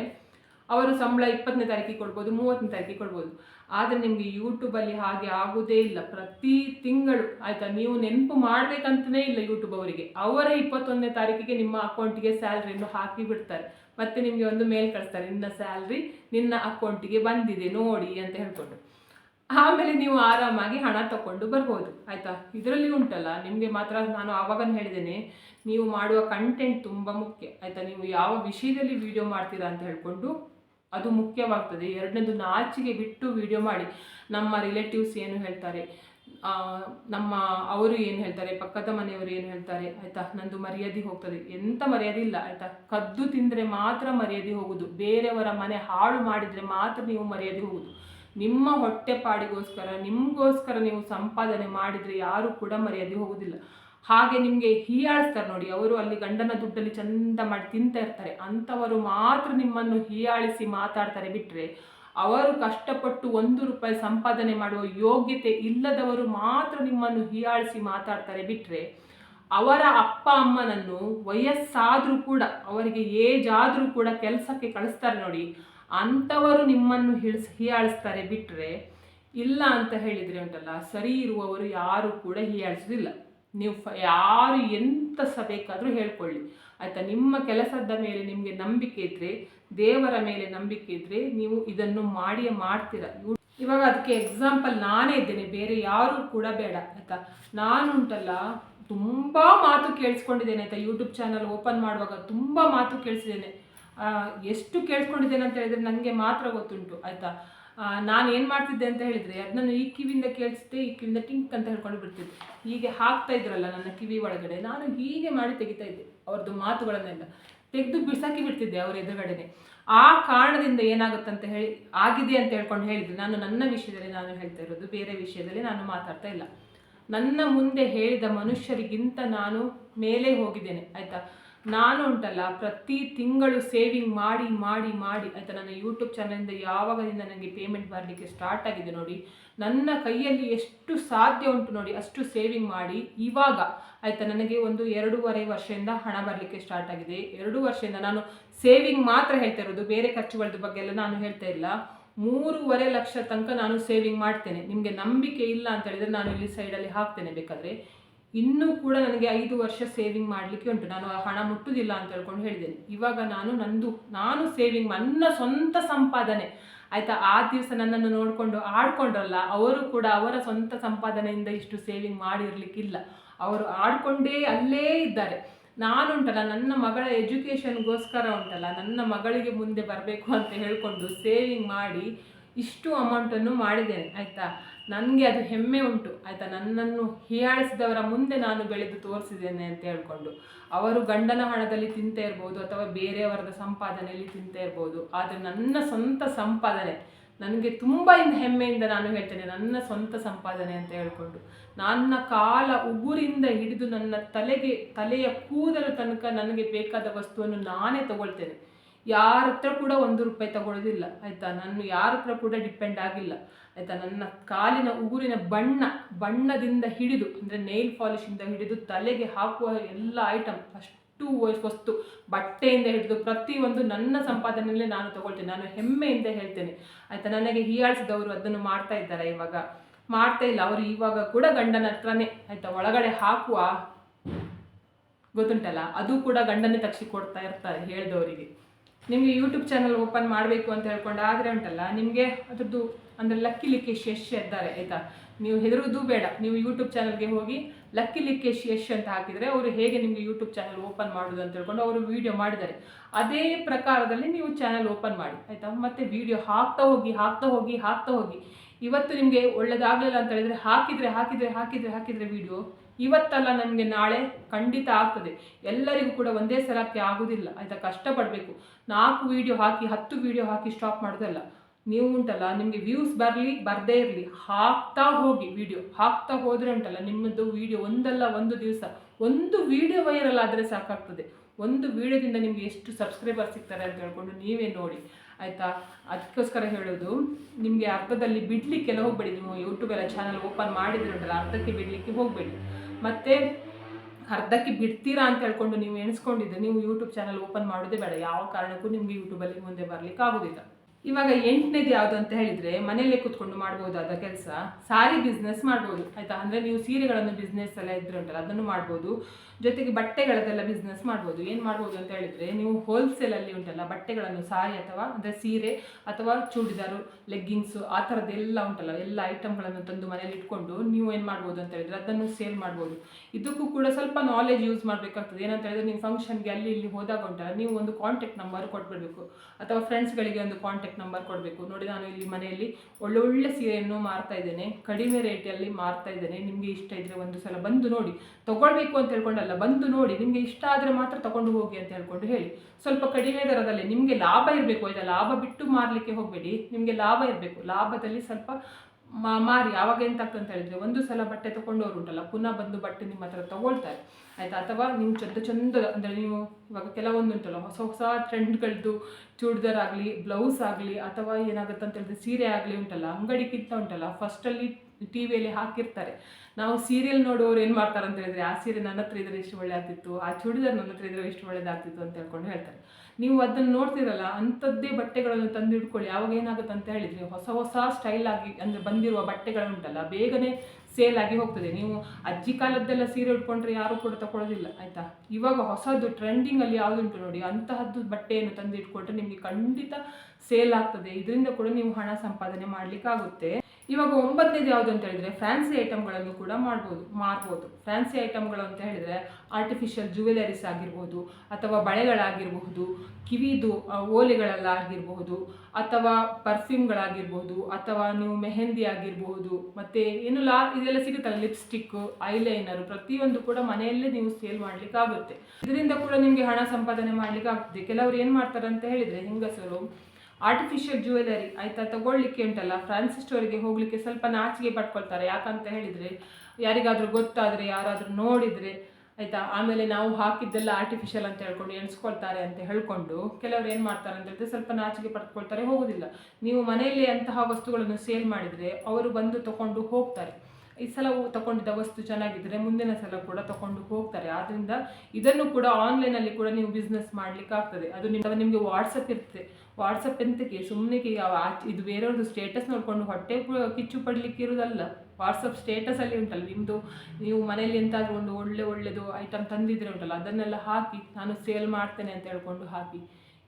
ಅವರು ಸಂಬಳ ಇಪ್ಪತ್ತನೇ ತಾರೀಕಿಗೆ ಕೊಡ್ಬೋದು, ಮೂವತ್ತನೇ ತಾರೀಕಿಗೆ ಕೊಡ್ಬೋದು. ಆದರೆ ನಿಮಗೆ ಯೂಟ್ಯೂಬಲ್ಲಿ ಹಾಗೆ ಆಗೋದೇ ಇಲ್ಲ. ಪ್ರತಿ ತಿಂಗಳು, ಆಯಿತಾ, ನೀವು ನೆನಪು ಮಾಡಬೇಕಂತಲೇ ಇಲ್ಲ ಯೂಟ್ಯೂಬ್ ಅವರಿಗೆ. ಅವರೇ ಇಪ್ಪತ್ತೊಂದನೇ ತಾರೀಕಿಗೆ ನಿಮ್ಮ ಅಕೌಂಟಿಗೆ ಸ್ಯಾಲ್ರಿಯನ್ನು ಹಾಕಿ ಬಿಡ್ತಾರೆ. ಮತ್ತೆ ನಿಮಗೆ ಒಂದು ಮೇಲ್ ಕಳಿಸ್ತಾರೆ, ನಿನ್ನ ಸ್ಯಾಲ್ರಿ ನಿನ್ನ ಅಕೌಂಟಿಗೆ ಬಂದಿದೆ, ನೋಡಿ ಅಂತ ಹೇಳ್ಕೊಂಡು. ಆಮೇಲೆ ನೀವು ಆರಾಮಾಗಿ ಹಣ ತಗೊಂಡು ಬರ್ಬೋದು. ಆಯಿತಾ? ಇದರಲ್ಲಿ ಉಂಟಲ್ಲ, ನಿಮಗೆ ಮಾತ್ರ ನಾನು ಆವಾಗ ಹೇಳಿದ್ದೇನೆ, ನೀವು ಮಾಡುವ ಕಂಟೆಂಟ್ ತುಂಬ ಮುಖ್ಯ. ಆಯಿತಾ? ನೀವು ಯಾವ ವಿಷಯದಲ್ಲಿ ವಿಡಿಯೋ ಮಾಡ್ತೀರಾ ಅಂತ ಹೇಳ್ಕೊಂಡು ಅದು ಮುಖ್ಯವಾಗ್ತದೆ. ಎರಡನೇದು ನಾಚಿಗೆ ಬಿಟ್ಟು ವಿಡಿಯೋ ಮಾಡಿ. ನಮ್ಮ ರಿಲೇಟಿವ್ಸ್ ಏನು ಹೇಳ್ತಾರೆ? ನಮ್ಮ ಅವರು ಏನು ಹೇಳ್ತಾರೆ, ಪಕ್ಕದ ಮನೆಯವರು ಏನು ಹೇಳ್ತಾರೆ, ಆಯಿತಾ? ನಂದು ಮರ್ಯಾದೆ ಹೋಗ್ತದೆ. ಎಂಥ ಮರ್ಯಾದೆ ಇಲ್ಲ, ಆಯ್ತಾ? ಕದ್ದು ತಿಂದರೆ ಮಾತ್ರ ಮರ್ಯಾದೆ ಹೋಗುದು. ಬೇರೆಯವರ ಮನೆ ಹಾಳು ಮಾಡಿದರೆ ಮಾತ್ರ ನೀವು ಮರ್ಯಾದೆ ಹೋಗುದು. ನಿಮ್ಮ ಹೊಟ್ಟೆಪಾಡಿಗೋಸ್ಕರ, ನಿಮಗೋಸ್ಕರ ನೀವು ಸಂಪಾದನೆ ಮಾಡಿದರೆ ಯಾರು ಕೂಡ ಮರ್ಯಾದೆ ಹೋಗುದಿಲ್ಲ. ಹಾಗೆ ನಿಮಗೆ ಹೀಯಾಳಿಸ್ತಾರೆ ನೋಡಿ, ಅವರು ಅಲ್ಲಿ ಗಂಡನ ದುಡ್ಡಲ್ಲಿ ಚಂದ ಮಾಡಿ ತಿಂತಾ ಇರ್ತಾರೆ. ಅಂಥವರು ಮಾತ್ರ ನಿಮ್ಮನ್ನು ಹೀಯಾಳಿಸಿ ಮಾತಾಡ್ತಾರೆ ಬಿಟ್ಟರೆ ಅವರು ಕಷ್ಟಪಟ್ಟು ಒಂದು ರೂಪಾಯಿ ಸಂಪಾದನೆ ಮಾಡುವ ಯೋಗ್ಯತೆ ಇಲ್ಲದವರು ಮಾತ್ರ ನಿಮ್ಮನ್ನು ಹೀಯಾಳಿಸಿ ಮಾತಾಡ್ತಾರೆ ಬಿಟ್ಟರೆ ಅವರ ಅಪ್ಪ ಅಮ್ಮನನ್ನು ವಯಸ್ಸಾದರೂ ಕೂಡ, ಅವರಿಗೆ ಏಜ್ ಆದರೂ ಕೂಡ ಕೆಲಸಕ್ಕೆ ಕಳಿಸ್ತಾರೆ ನೋಡಿ, ಅಂಥವರು ನಿಮ್ಮನ್ನು ಹಿಳ್ಸ್, ಹೀಯಾಳಿಸ್ತಾರೆ ಬಿಟ್ಟರೆ ಇಲ್ಲ ಅಂತ ಹೇಳಿದರೆ ಉಂಟಲ್ಲ, ಸರಿ ಇರುವವರು ಯಾರು ಕೂಡ ಹೀಯಾಳಿಸೋದಿಲ್ಲ ನೀವು ಫ, ಯಾರು ಎಂತ ಸಹ ಬೇಕಾದರೂ ಹೇಳ್ಕೊಳ್ಳಿ. ಆಯಿತಾ, ನಿಮ್ಮ ಕೆಲಸದ ಮೇಲೆ ನಿಮಗೆ ನಂಬಿಕೆ ಇದ್ದರೆ ದೇವರ ಮೇಲೆ ನಂಬಿಕೆ ಇದ್ದರೆ ನೀವು ಇದನ್ನು ಮಾಡಿಯೇ ಮಾಡ್ತೀರ. ಇವ್- ಇವಾಗ ಅದಕ್ಕೆ ಎಕ್ಸಾಂಪಲ್ ನಾನೇ ಇದ್ದೇನೆ, ಬೇರೆ ಯಾರೂ ಕೂಡ ಬೇಡ, ಆಯಿತಾ? ನಾನುಂಟಲ್ಲ, ತುಂಬ ಮಾತು ಕೇಳಿಸ್ಕೊಂಡಿದ್ದೇನೆ, ಆಯಿತಾ? ಯೂಟ್ಯೂಬ್ ಚಾನಲ್ ಓಪನ್ ಮಾಡುವಾಗ ತುಂಬ ಮಾತು ಕೇಳಿಸಿದ್ದೇನೆ. ಎಷ್ಟು ಕೇಳಿಸ್ಕೊಂಡಿದ್ದೇನೆ ಅಂತ ಹೇಳಿದರೆ ನನಗೆ ಮಾತ್ರ ಗೊತ್ತುಂಟು, ಆಯಿತಾ? ನಾನು ಏನು ಮಾಡ್ತಿದ್ದೆ ಅಂತ ಹೇಳಿದರೆ ಅದನ್ನು ಈ ಕಿವಿಯಿಂದ ಕೇಳಿಸಿದೆ, ಈ ಕಿವಿಯಿಂದ ಟಿಂಕ್ ಅಂತ ಹೇಳ್ಕೊಂಡು ಬಿಡ್ತಿದ್ದೆ. ಹೀಗೆ ಹಾಕ್ತಾ ಇದ್ರಲ್ಲ ನನ್ನ ಕಿವಿ ಒಳಗಡೆ, ನಾನು ಹೀಗೆ ಮಾಡಿ ತೆಗಿತಾ ಇದ್ದೆ ಅವ್ರದ್ದು ಮಾತುಗಳನ್ನೆಲ್ಲ. ತೆಗೆದು ಬಿಸಾಕಿ ಬಿಡ್ತಿದ್ದೆ ಅವ್ರ ಎದುರುಗಡೆನೆ. ಆ ಕಾರಣದಿಂದ ಏನಾಗುತ್ತಂತ ಹೇಳಿ, ಆಗಿದೆ ಅಂತ ಹೇಳ್ಕೊಂಡು ಹೇಳಿದ್ರು. ನಾನು ನನ್ನ ವಿಷಯದಲ್ಲಿ ನಾನು ಹೇಳ್ತಾ ಇರೋದು, ಬೇರೆ ವಿಷಯದಲ್ಲಿ ನಾನು ಮಾತಾಡ್ತಾ ಇಲ್ಲ. ನನ್ನ ಮುಂದೆ ಹೇಳಿದ ಮನುಷ್ಯರಿಗಿಂತ ನಾನು ಮೇಲೆ ಹೋಗಿದ್ದೇನೆ, ಆಯಿತಾ? ನಾನು ಉಂಟಲ್ಲ, ಪ್ರತಿ ತಿಂಗಳು ಸೇವಿಂಗ್ ಮಾಡಿ ಮಾಡಿ ಮಾಡಿ ಆಯಿತಾ ನನ್ನ ಯೂಟ್ಯೂಬ್ ಚಾನಲಿಂದ ಯಾವಾಗದಿಂದ ನನಗೆ ಪೇಮೆಂಟ್ ಬರಲಿಕ್ಕೆ ಸ್ಟಾರ್ಟ್ ಆಗಿದೆ ನೋಡಿ, ನನ್ನ ಕೈಯಲ್ಲಿ ಎಷ್ಟು ಸಾಧ್ಯ ಉಂಟು ನೋಡಿ, ಅಷ್ಟು ಸೇವಿಂಗ್ ಮಾಡಿ, ಇವಾಗ ಆಯಿತಾ ನನಗೆ ಒಂದು ಎರಡೂವರೆ ವರ್ಷದಿಂದ ಹಣ ಬರಲಿಕ್ಕೆ ಸ್ಟಾರ್ಟ್ ಆಗಿದೆ. ಎರಡು ವರ್ಷದಿಂದ ನಾನು ಸೇವಿಂಗ್ ಮಾತ್ರ ಹೇಳ್ತಾ ಇರೋದು, ಬೇರೆ ಖರ್ಚುಗಳದ ಬಗ್ಗೆ ಎಲ್ಲ ನಾನು ಹೇಳ್ತಾ ಇಲ್ಲ. ಮೂರುವರೆ ಲಕ್ಷ ತನಕ ನಾನು ಸೇವಿಂಗ್ ಮಾಡ್ತೇನೆ. ನಿಮಗೆ ನಂಬಿಕೆ ಇಲ್ಲ ಅಂತ ಹೇಳಿದರೆ ನಾನು ಇಲ್ಲಿ ಸೈಡಲ್ಲಿ ಹಾಕ್ತೇನೆ ಬೇಕಾದರೆ. ಇನ್ನೂ ಕೂಡ ನನಗೆ ಐದು ವರ್ಷ ಸೇವಿಂಗ್ ಮಾಡಲಿಕ್ಕೆ ಉಂಟು. ನಾನು ಆ ಹಣ ಮುಟ್ಟುದಿಲ್ಲ ಅಂತ ಹೇಳ್ಕೊಂಡು ಹೇಳಿದ್ದೇನೆ. ಇವಾಗ ನಾನು ನಂದು, ನಾನು ಸೇವಿಂಗ್ ನನ್ನ ಸ್ವಂತ ಸಂಪಾದನೆ. ಆಯಿತಾ? ಆ ದಿವಸ ನನ್ನನ್ನು ನೋಡಿಕೊಂಡು ಆಡ್ಕೊಂಡ್ರಲ್ಲ, ಅವರು ಕೂಡ ಅವರ ಸ್ವಂತ ಸಂಪಾದನೆಯಿಂದ ಇಷ್ಟು ಸೇವಿಂಗ್ ಮಾಡಿರ್ಲಿಕ್ಕಿಲ್ಲ. ಅವರು ಆಡ್ಕೊಂಡೇ ಅಲ್ಲೇ ಇದ್ದಾರೆ. ನಾನುಂಟಲ್ಲ, ನನ್ನ ಮಗಳ ಎಜುಕೇಷನ್ಗೋಸ್ಕರ ಉಂಟಲ್ಲ, ನನ್ನ ಮಗಳಿಗೆ ಮುಂದೆ ಬರಬೇಕು ಅಂತ ಹೇಳಿಕೊಂಡು ಸೇವಿಂಗ್ ಮಾಡಿ ಇಷ್ಟು ಅಮೌಂಟನ್ನು ಮಾಡಿದ್ದೇನೆ. ಆಯಿತಾ? ನನಗೆ ಅದು ಹೆಮ್ಮೆ ಉಂಟು, ಆಯಿತಾ? ನನ್ನನ್ನು ಹೀಯಾಳಿಸಿದವರ ಮುಂದೆ ನಾನು ಬೆಳೆದು ತೋರಿಸಿದ್ದೇನೆ ಅಂತ ಹೇಳ್ಕೊಂಡು. ಅವರು ಗಂಡನ ಹಣದಲ್ಲಿ ತಿಂತಾ ಇರ್ಬೋದು, ಅಥವಾ ಬೇರೆಯವರದ ಸಂಪಾದನೆಯಲ್ಲಿ ತಿಂತಾ ಇರ್ಬೋದು, ಆದರೆ ನನ್ನ ಸ್ವಂತ ಸಂಪಾದನೆ, ನನಗೆ ತುಂಬ ಹೆಮ್ಮೆಯಿಂದ ನಾನು ಹೇಳ್ತೇನೆ, ನನ್ನ ಸ್ವಂತ ಸಂಪಾದನೆ ಅಂತ ಹೇಳ್ಕೊಂಡು. ನನ್ನ ಕಾಲ ಉಗುರಿಂದ ಹಿಡಿದು ನನ್ನ ತಲೆಗೆ, ತಲೆಯ ಕೂದಲು ತನಕ ನನಗೆ ಬೇಕಾದ ವಸ್ತುವನ್ನು ನಾನೇ ತಗೊಳ್ತೇನೆ. ಯಾರ ಹತ್ರ ಕೂಡ ಒಂದು ರೂಪಾಯಿ ತಗೊಳ್ಳೋದಿಲ್ಲ, ಆಯಿತಾ? ನಾನು ಯಾರ ಹತ್ರ ಕೂಡ ಡಿಪೆಂಡ್ ಆಗಿಲ್ಲ. ಆಯಿತಾ? ನನ್ನ ಕಾಲಿನ ಉಗುರಿನ ಬಣ್ಣ, ಬಣ್ಣದಿಂದ ಹಿಡಿದು, ಅಂದರೆ ನೈಲ್ ಪಾಲಿಶಿಂದ ಹಿಡಿದು ತಲೆಗೆ ಹಾಕುವ ಎಲ್ಲ ಐಟಮ್ ಅಷ್ಟು ವಸ್ತು ಬಟ್ಟೆಯಿಂದ ಹಿಡಿದು ಪ್ರತಿಯೊಂದು ನನ್ನ ಸಂಪಾದನೆಯಲ್ಲೇ ನಾನು ತಗೊಳ್ತೇನೆ. ನಾನು ಹೆಮ್ಮೆಯಿಂದ ಹೇಳ್ತೇನೆ. ಆಯಿತಾ? ನನಗೆ ಹೀಯಾಳಿಸಿದವರು ಅದನ್ನು ಮಾಡ್ತಾ ಇದ್ದಾರೆ ಇವಾಗ? ಮಾಡ್ತಾ ಇಲ್ಲ. ಅವರು ಇವಾಗ ಕೂಡ ಗಂಡನ ಹತ್ರನೇ, ಆಯಿತಾ? ಒಳಗಡೆ ಹಾಕುವ ಗೊತ್ತುಂಟಲ್ಲ? ಅದು ಕೂಡ ಗಂಡನೇ ತಕ್ಷಿ ಕೊಡ್ತಾ ಇರ್ತಾರೆ ಹೇಳಿದವರಿಗೆ. ನಿಮಗೆ ಯೂಟ್ಯೂಬ್ ಚಾನಲ್ ಓಪನ್ ಮಾಡಬೇಕು ಅಂತ ಹೇಳ್ಕೊಂಡು ಆದರೆ ಉಂಟಲ್ಲ? ನಿಮಗೆ ಅದ್ರದ್ದು ಅಂದರೆ ಲಕ್ಕಿ ಲಿಕ್ಕೇಶ್ ಯಶ್ ಇದ್ದಾರೆ, ಆಯಿತಾ? ನೀವು ಹೆದರೋದು ಬೇಡ. ನೀವು ಯೂಟ್ಯೂಬ್ ಚಾನಲ್ಗೆ ಹೋಗಿ ಲಕ್ಕಿ ಲಿಕ್ಕೇಶ್ ಯಶ್ ಅಂತ ಹಾಕಿದರೆ ಅವರು ಹೇಗೆ ನಿಮಗೆ ಯೂಟ್ಯೂಬ್ ಚಾನಲ್ ಓಪನ್ ಮಾಡೋದು ಅಂತ ಹೇಳ್ಕೊಂಡು ಅವರು ವೀಡಿಯೋ ಮಾಡಿದ್ದಾರೆ. ಅದೇ ಪ್ರಕಾರದಲ್ಲಿ ನೀವು ಚಾನಲ್ ಓಪನ್ ಮಾಡಿ, ಆಯಿತಾ? ಮತ್ತು ವಿಡಿಯೋ ಹಾಕ್ತಾ ಹೋಗಿ ಹಾಕ್ತಾ ಹೋಗಿ ಹಾಕ್ತಾ ಹೋಗಿ. ಇವತ್ತು ನಿಮಗೆ ಒಳ್ಳೇದಾಗಲಿಲ್ಲ ಅಂತ ಹೇಳಿದರೆ ಹಾಕಿದರೆ ಹಾಕಿದರೆ ಹಾಕಿದರೆ ಹಾಕಿದರೆ ವಿಡಿಯೋ ಇವತ್ತಲ್ಲ ನಮಗೆ ನಾಳೆ ಖಂಡಿತ ಆಗ್ತದೆ. ಎಲ್ಲರಿಗೂ ಕೂಡ ಒಂದೇ ಸಲಕ್ಕೆ ಆಗೋದಿಲ್ಲ, ಆಯಿತಾ? ಕಷ್ಟಪಡಬೇಕು. ನಾಲ್ಕು ವಿಡಿಯೋ ಹಾಕಿ, ಹತ್ತು ವಿಡಿಯೋ ಹಾಕಿ ಸ್ಟಾಪ್ ಮಾಡೋದಲ್ಲ. ನೀವು ಉಂಟಲ್ಲ ನಿಮಗೆ ವ್ಯೂಸ್ ಬರಲಿ, ಬರದೇ ಇರಲಿ, ಹಾಕ್ತಾ ಹೋಗಿ ವಿಡಿಯೋ ಹಾಕ್ತಾ ಹೋದರೆ ಉಂಟಲ್ಲ, ನಿಮ್ಮದು ವಿಡಿಯೋ ಒಂದಲ್ಲ, ಒಂದು ದಿವಸ, ಒಂದು ವಿಡಿಯೋ ವೈರಲ್ ಆದರೆ ಸಾಕಾಗ್ತದೆ. ಒಂದು ವಿಡಿಯೋದಿಂದ ನಿಮಗೆ ಎಷ್ಟು ಸಬ್ಸ್ಕ್ರೈಬರ್ ಸಿಗ್ತಾರೆ ಅಂತ ಹೇಳ್ಕೊಂಡು ನೀವೇ ನೋಡಿ, ಆಯಿತಾ? ಅದಕ್ಕೋಸ್ಕರ ಹೇಳೋದು, ನಿಮಗೆ ಅರ್ಧದಲ್ಲಿ ಬಿಡಲಿಕ್ಕೆಲ್ಲ ಹೋಗಬೇಡಿ, ನೀವು ಯೂಟ್ಯೂಬೆಲ್ಲ ಚಾನಲ್ ಓಪನ್ ಮಾಡಿದ್ರೆ ಉಂಟಲ್ಲ, ಅರ್ಧಕ್ಕೆ ಬಿಡಲಿಕ್ಕೆ ಹೋಗಬೇಡಿ. ಮತ್ತು ಅರ್ಧಕ್ಕೆ ಬಿಡ್ತೀರಾ ಅಂತ ಹೇಳ್ಕೊಂಡು ನೀವು ಎಣಿಸ್ಕೊಂಡಿದ್ರೆ ನೀವು ಯೂಟ್ಯೂಬ್ ಚಾನಲ್ ಓಪನ್ ಮಾಡೋದೇ ಬೇಡ, ಯಾವ ಕಾರಣಕ್ಕೂ ನಿಮಗೆ ಯೂಟ್ಯೂಬಲ್ಲಿ ಮುಂದೆ ಬರಲಿಕ್ಕೆ ಆಗೋದಿಲ್ಲ. ಇವಾಗ ಎಂಟನೇದು ಯಾವುದು ಅಂತ ಹೇಳಿದರೆ ಮನೆಯಲ್ಲೇ ಕೂತ್ಕೊಂಡು ಮಾಡ್ಬೋದಾದ ಕೆಲಸ, ಸಾರಿ ಬಿಸ್ನೆಸ್ ಮಾಡ್ಬೋದು. ಆಯಿತಾ? ಅಂದರೆ ನೀವು ಸೀರೆಗಳನ್ನು ಬಿಸ್ನೆಸ್ ಎಲ್ಲ ಇದ್ರೆ ಉಂಟಲ್ಲ ಅದನ್ನು ಮಾಡ್ಬೋದು. ಜೊತೆಗೆ ಬಟ್ಟೆಗಳದೆಲ್ಲ ಬಿಸ್ನೆಸ್ ಮಾಡ್ಬೋದು. ಏನು ಮಾಡ್ಬೋದು ಅಂತ ಹೇಳಿದರೆ ನೀವು ಹೋಲ್ಸೇಲಲ್ಲಿ ಉಂಟಲ್ಲ, ಬಟ್ಟೆಗಳನ್ನು ಸಾರಿ ಅಥವಾ, ಅಂದರೆ ಸೀರೆ ಅಥವಾ ಚೂಡಿದಾರು ಲೆಗ್ಗಿಂಗ್ಸು ಆ ಥರದ್ದೆಲ್ಲ ಉಂಟಲ್ಲ, ಎಲ್ಲ ಐಟಮ್ಗಳನ್ನು ತಂದು ಮನೇಲಿ ಇಟ್ಕೊಂಡು ನೀವು ಏನು ಮಾಡ್ಬೋದು ಅಂತ ಹೇಳಿದರೆ ಅದನ್ನು ಸೇಲ್ ಮಾಡ್ಬೋದು. ಇದಕ್ಕೂ ಕೂಡ ಸ್ವಲ್ಪ ನಾಲೆಜ್ ಯೂಸ್ ಮಾಡಬೇಕಾಗ್ತದೆ. ಏನಂತ ಹೇಳಿದ್ರೆ ನೀವು ಫಂಕ್ಷನ್ಗೆ ಅಲ್ಲಿ ಇಲ್ಲಿ ಹೋದಾಗ ಉಂಟಲ್ಲ, ನೀವು ಒಂದು ಕಾಂಟ್ಯಾಕ್ಟ್ ನಂಬರ್ ಕೊಟ್ಬಿಡ್ಬೇಕು. ಅಥವಾ ಫ್ರೆಂಡ್ಸ್ಗಳಿಗೆ ಒಂದು ಕಾಂಟ್ಯಾಕ್ಟ್ ನಂಬರ್ ಕೊಡಬೇಕು. ನೋಡಿ, ನಾನು ಇಲ್ಲಿ ಮನೆಯಲ್ಲಿ ಒಳ್ಳೊಳ್ಳೆ ಸೀರೆಯನ್ನು ಮಾರ್ತಾ ಇದ್ದೇನೆ. ಕಡಿಮೆ ರೇಟಲ್ಲಿ ಮಾರ್ತಾ ಇದ್ದೇನೆ. ನಿಮಗೆ ಇಷ್ಟ ಇದ್ದರೆ ಒಂದು ಸಲ ಬಂದು ನೋಡಿ. ತೊಗೊಳ್ಬೇಕು ಅಂತ ಹೇಳ್ಕೊಂಡಲ್ಲ, ಬಂದು ನೋಡಿ. ನಿಮಗೆ ಇಷ್ಟ ಆದರೆ ಮಾತ್ರ ತಗೊಂಡು ಹೋಗಿ ಅಂತ ಹೇಳ್ಕೊಂಡು ಹೇಳಿ. ಸ್ವಲ್ಪ ಕಡಿಮೆ ದರದಲ್ಲಿ ನಿಮಗೆ ಲಾಭ ಇರಬೇಕು. ಇದು ಲಾಭ ಬಿಟ್ಟು ಮಾರಲಿಕ್ಕೆ ಹೋಗಬೇಡಿ. ನಿಮಗೆ ಲಾಭ ಇರಬೇಕು. ಲಾಭದಲ್ಲಿ ಸ್ವಲ್ಪ ಮಾರಿ ಯಾವಾಗ ಅಂತ ಹೇಳಿದ್ರೆ ಒಂದು ಸಲ ಬಟ್ಟೆ ತಗೊಂಡವ್ರು ಉಂಟಲ್ಲ, ಪುನಃ ಬಂದು ಬಟ್ಟೆ ನಿಮ್ಮ ಹತ್ರ ತಗೊಳ್ತಾರೆ. ಆಯಿತಾ? ಅಥವಾ ನೀವು ಚಂದ ಚಂದ, ಅಂದರೆ ನೀವು ಇವಾಗ ಕೆಲವೊಂದು ಉಂಟಲ್ಲ, ಹೊಸ ಹೊಸ ಟ್ರೆಂಡ್ಗಳದ್ದು ಚೂಡಿದಾರ್ ಆಗಲಿ ಬ್ಲೌಸ್ ಆಗಲಿ, ಅಥವಾ ಏನಾಗುತ್ತೆ ಅಂತ ಹೇಳಿದ್ರೆ ಸೀರೆ ಆಗಲಿ ಉಂಟಲ್ಲ, ಅಂಗಡಿಗಿಂತ ಉಂಟಲ್ಲ ಫಸ್ಟಲ್ಲಿ ಟಿ ವಿಯಲ್ಲಿ ಹಾಕಿರ್ತಾರೆ. ನಾವು ಸೀರಿಯಲ್ ನೋಡೋರು ಏನು ಮಾಡ್ತಾರೆ ಅಂತ ಹೇಳಿದ್ರೆ, ಆ ಸೀರೆ ನನ್ನ ಹತ್ರ ಇದ್ರೆ ಎಷ್ಟು ಒಳ್ಳೆ ಆಗ್ತಿತ್ತು ಆ ಚೂಡಿದಾರ್ ನನ್ನ ಹತ್ರ ಇದ್ರೆ ಎಷ್ಟು ಒಳ್ಳೇದಾಗ್ತಿತ್ತು ಅಂತ ಹೇಳ್ಕೊಂಡು ಹೇಳ್ತಾರೆ. ನೀವು ಅದನ್ನು ನೋಡ್ತಿರಲ್ಲ, ಅಂಥದ್ದೇ ಬಟ್ಟೆಗಳನ್ನು ತಂದು ಇಟ್ಕೊಳ್ಳಿ ಯಾವಾಗ ಏನಾಗುತ್ತೆ ಅಂತ ಹೇಳಿದರೆ, ಹೊಸ ಹೊಸ ಸ್ಟೈಲ್ ಆಗಿ ಅಂದರೆ ಬಂದಿರುವ ಬಟ್ಟೆಗಳುಂಟಲ್ಲ ಬೇಗನೆ ಸೇಲ್ ಆಗಿ ಹೋಗ್ತದೆ. ನೀವು ಅಜ್ಜಿ ಕಾಲದ್ದೆಲ್ಲ ಸೀರೆ ಉಟ್ಕೊಂಡ್ರೆ ಯಾರು ಕೂಡ ತಗೊಳ್ಳೋದಿಲ್ಲ ಆಯಿತಾ? ಇವಾಗ ಹೊಸದು ಟ್ರೆಂಡಿಂಗಲ್ಲಿ ಯಾವುದುಂಟು ನೋಡಿ, ಅಂತಹದ್ದು ಬಟ್ಟೆಯನ್ನು ತಂದು ಇಟ್ಕೊಂಡ್ರೆ ನಿಮಗೆ ಖಂಡಿತ ಸೇಲ್ ಆಗ್ತದೆ. ಇದರಿಂದ ಕೂಡ ನೀವು ಹಣ ಸಂಪಾದನೆ ಮಾಡ್ಲಿಕ್ಕಾಗುತ್ತೆ. ಇವಾಗ ಒಂಬತ್ತನೇದು ಯಾವುದು ಅಂತ ಹೇಳಿದ್ರೆ ಫ್ಯಾನ್ಸಿ ಐಟಮ್ಗಳನ್ನು ಕೂಡ ಮಾಡ್ಬೋದು, ಮಾರ್ಬೋದು. ಫ್ಯಾನ್ಸಿ ಐಟಮ್ಗಳು ಅಂತ ಹೇಳಿದ್ರೆ ಆರ್ಟಿಫಿಷಿಯಲ್ ಜುವೆಲರೀಸ್ ಆಗಿರ್ಬೋದು, ಅಥವಾ ಬಳೆಗಳಾಗಿರಬಹುದು, ಕಿವಿದು ಓಲೆಗಳಲ್ಲಾಗಿರಬಹುದು, ಅಥವಾ ಪರ್ಫ್ಯೂಮ್ಗಳಾಗಿರ್ಬೋದು ಅಥವಾ ನೀವು ಮೆಹಂದಿ ಆಗಿರಬಹುದು, ಮತ್ತೆ ಏನು ಲಾ, ಇದೆಲ್ಲ ಸಿಗುತ್ತಲ್ಲ ಲಿಪ್ಸ್ಟಿಕ್ಕು ಐಲೈನರ್ ಪ್ರತಿಯೊಂದು ಕೂಡ ಮನೆಯಲ್ಲೇ ನೀವು ಸೇಲ್ ಮಾಡ್ಲಿಕ್ಕೆ ಆಗುತ್ತೆ ಇದರಿಂದ ಕೂಡ ನಿಮಗೆ ಹಣ ಸಂಪಾದನೆ ಮಾಡ್ಲಿಕ್ಕೆ ಆಗ್ತದೆ ಕೆಲವರು ಏನು ಮಾಡ್ತಾರೆ ಅಂತ ಹೇಳಿದ್ರೆ ಹೆಂಗಸರು ಆರ್ಟಿಫಿಷಿಯಲ್ ಜ್ಯುವೆಲರಿ ಆಯಿತಾ? ತಗೊಳ್ಳಿಕ್ಕೆ ಉಂಟಲ್ಲ. ಫ್ಯಾನ್ಸಿ ಸ್ಟೋರಿಗೆ ಹೋಗ್ಲಿಕ್ಕೆ ಸ್ವಲ್ಪ ನಾಚಿಗೆ ಪಡ್ಕೊಳ್ತಾರೆ ಯಾಕಂತ ಹೇಳಿದ್ರೆ, ಯಾರಿಗಾದರೂ ಗೊತ್ತಾದ್ರೆ, ಯಾರಾದರೂ ನೋಡಿದ್ರೆ, ಆಯಿತಾ? ಆಮೇಲೆ ನಾವು ಹಾಕಿದ್ದೆಲ್ಲ ಆರ್ಟಿಫಿಷಿಯಲ್ ಅಂತ ಹೇಳ್ಕೊಂಡು ಎಣಿಸ್ಕೊಳ್ತಾರೆ ಅಂತ ಹೇಳ್ಕೊಂಡು ಕೆಲವರು ಏನು ಮಾಡ್ತಾರೆ ಅಂತ ಹೇಳಿದ್ರೆ ಸ್ವಲ್ಪ ನಾಚಿಗೆ ಪಡ್ಕೊಳ್ತಾರೆ ಹೋಗೋದಿಲ್ಲ. ನೀವು ಮನೆಯಲ್ಲಿ ಅಂತಹ ವಸ್ತುಗಳನ್ನು ಸೇಲ್ ಮಾಡಿದರೆ ಅವರು ಬಂದು ತಗೊಂಡು ಹೋಗ್ತಾರೆ. ಈ ಸಲ ತಗೊಂಡಿದ್ದ ವಸ್ತು ಚೆನ್ನಾಗಿದ್ದರೆ ಮುಂದಿನ ಸಲ ಕೂಡ ತಗೊಂಡು ಹೋಗ್ತಾರೆ. ಆದ್ದರಿಂದ ಇದನ್ನು ಕೂಡ ಆನ್ಲೈನಲ್ಲಿ ಕೂಡ ನೀವು ಬಿಸ್ನೆಸ್ ಮಾಡ್ಲಿಕ್ಕೆ ಆಗ್ತದೆ ಅದು ನಿಮ್ಮ ನಿಮಗೆ ವಾಟ್ಸಪ್ ಇರ್ತದೆ ವಾಟ್ಸಪ್ ಎಂತಕ್ಕೆ ಸುಮ್ಮನೆ ಇದು ಬೇರೆಯವ್ರದ್ದು ಸ್ಟೇಟಸ್ ನೋಡಿಕೊಂಡು ಹೊಟ್ಟೆ ಕಿಚ್ಚು ಪಡ್ಲಿಕ್ಕೆ ಇರೋದಲ್ಲ. ವಾಟ್ಸಪ್ ಸ್ಟೇಟಸಲ್ಲಿ ಉಂಟಲ್ಲ. ನಿಮ್ಮದು ನೀವು ಮನೆಯಲ್ಲಿ ಎಂತಾದರೂ ಒಂದು ಒಳ್ಳೆ ಒಳ್ಳೆಯದು ಐಟಮ್ ತಂದಿದ್ರೆ ಉಂಟಲ್ಲ. ಅದನ್ನೆಲ್ಲ ಹಾಕಿ ನಾನು ಸೇಲ್ ಮಾಡ್ತೇನೆ ಅಂತ ಹೇಳ್ಕೊಂಡು ಹಾಕಿ.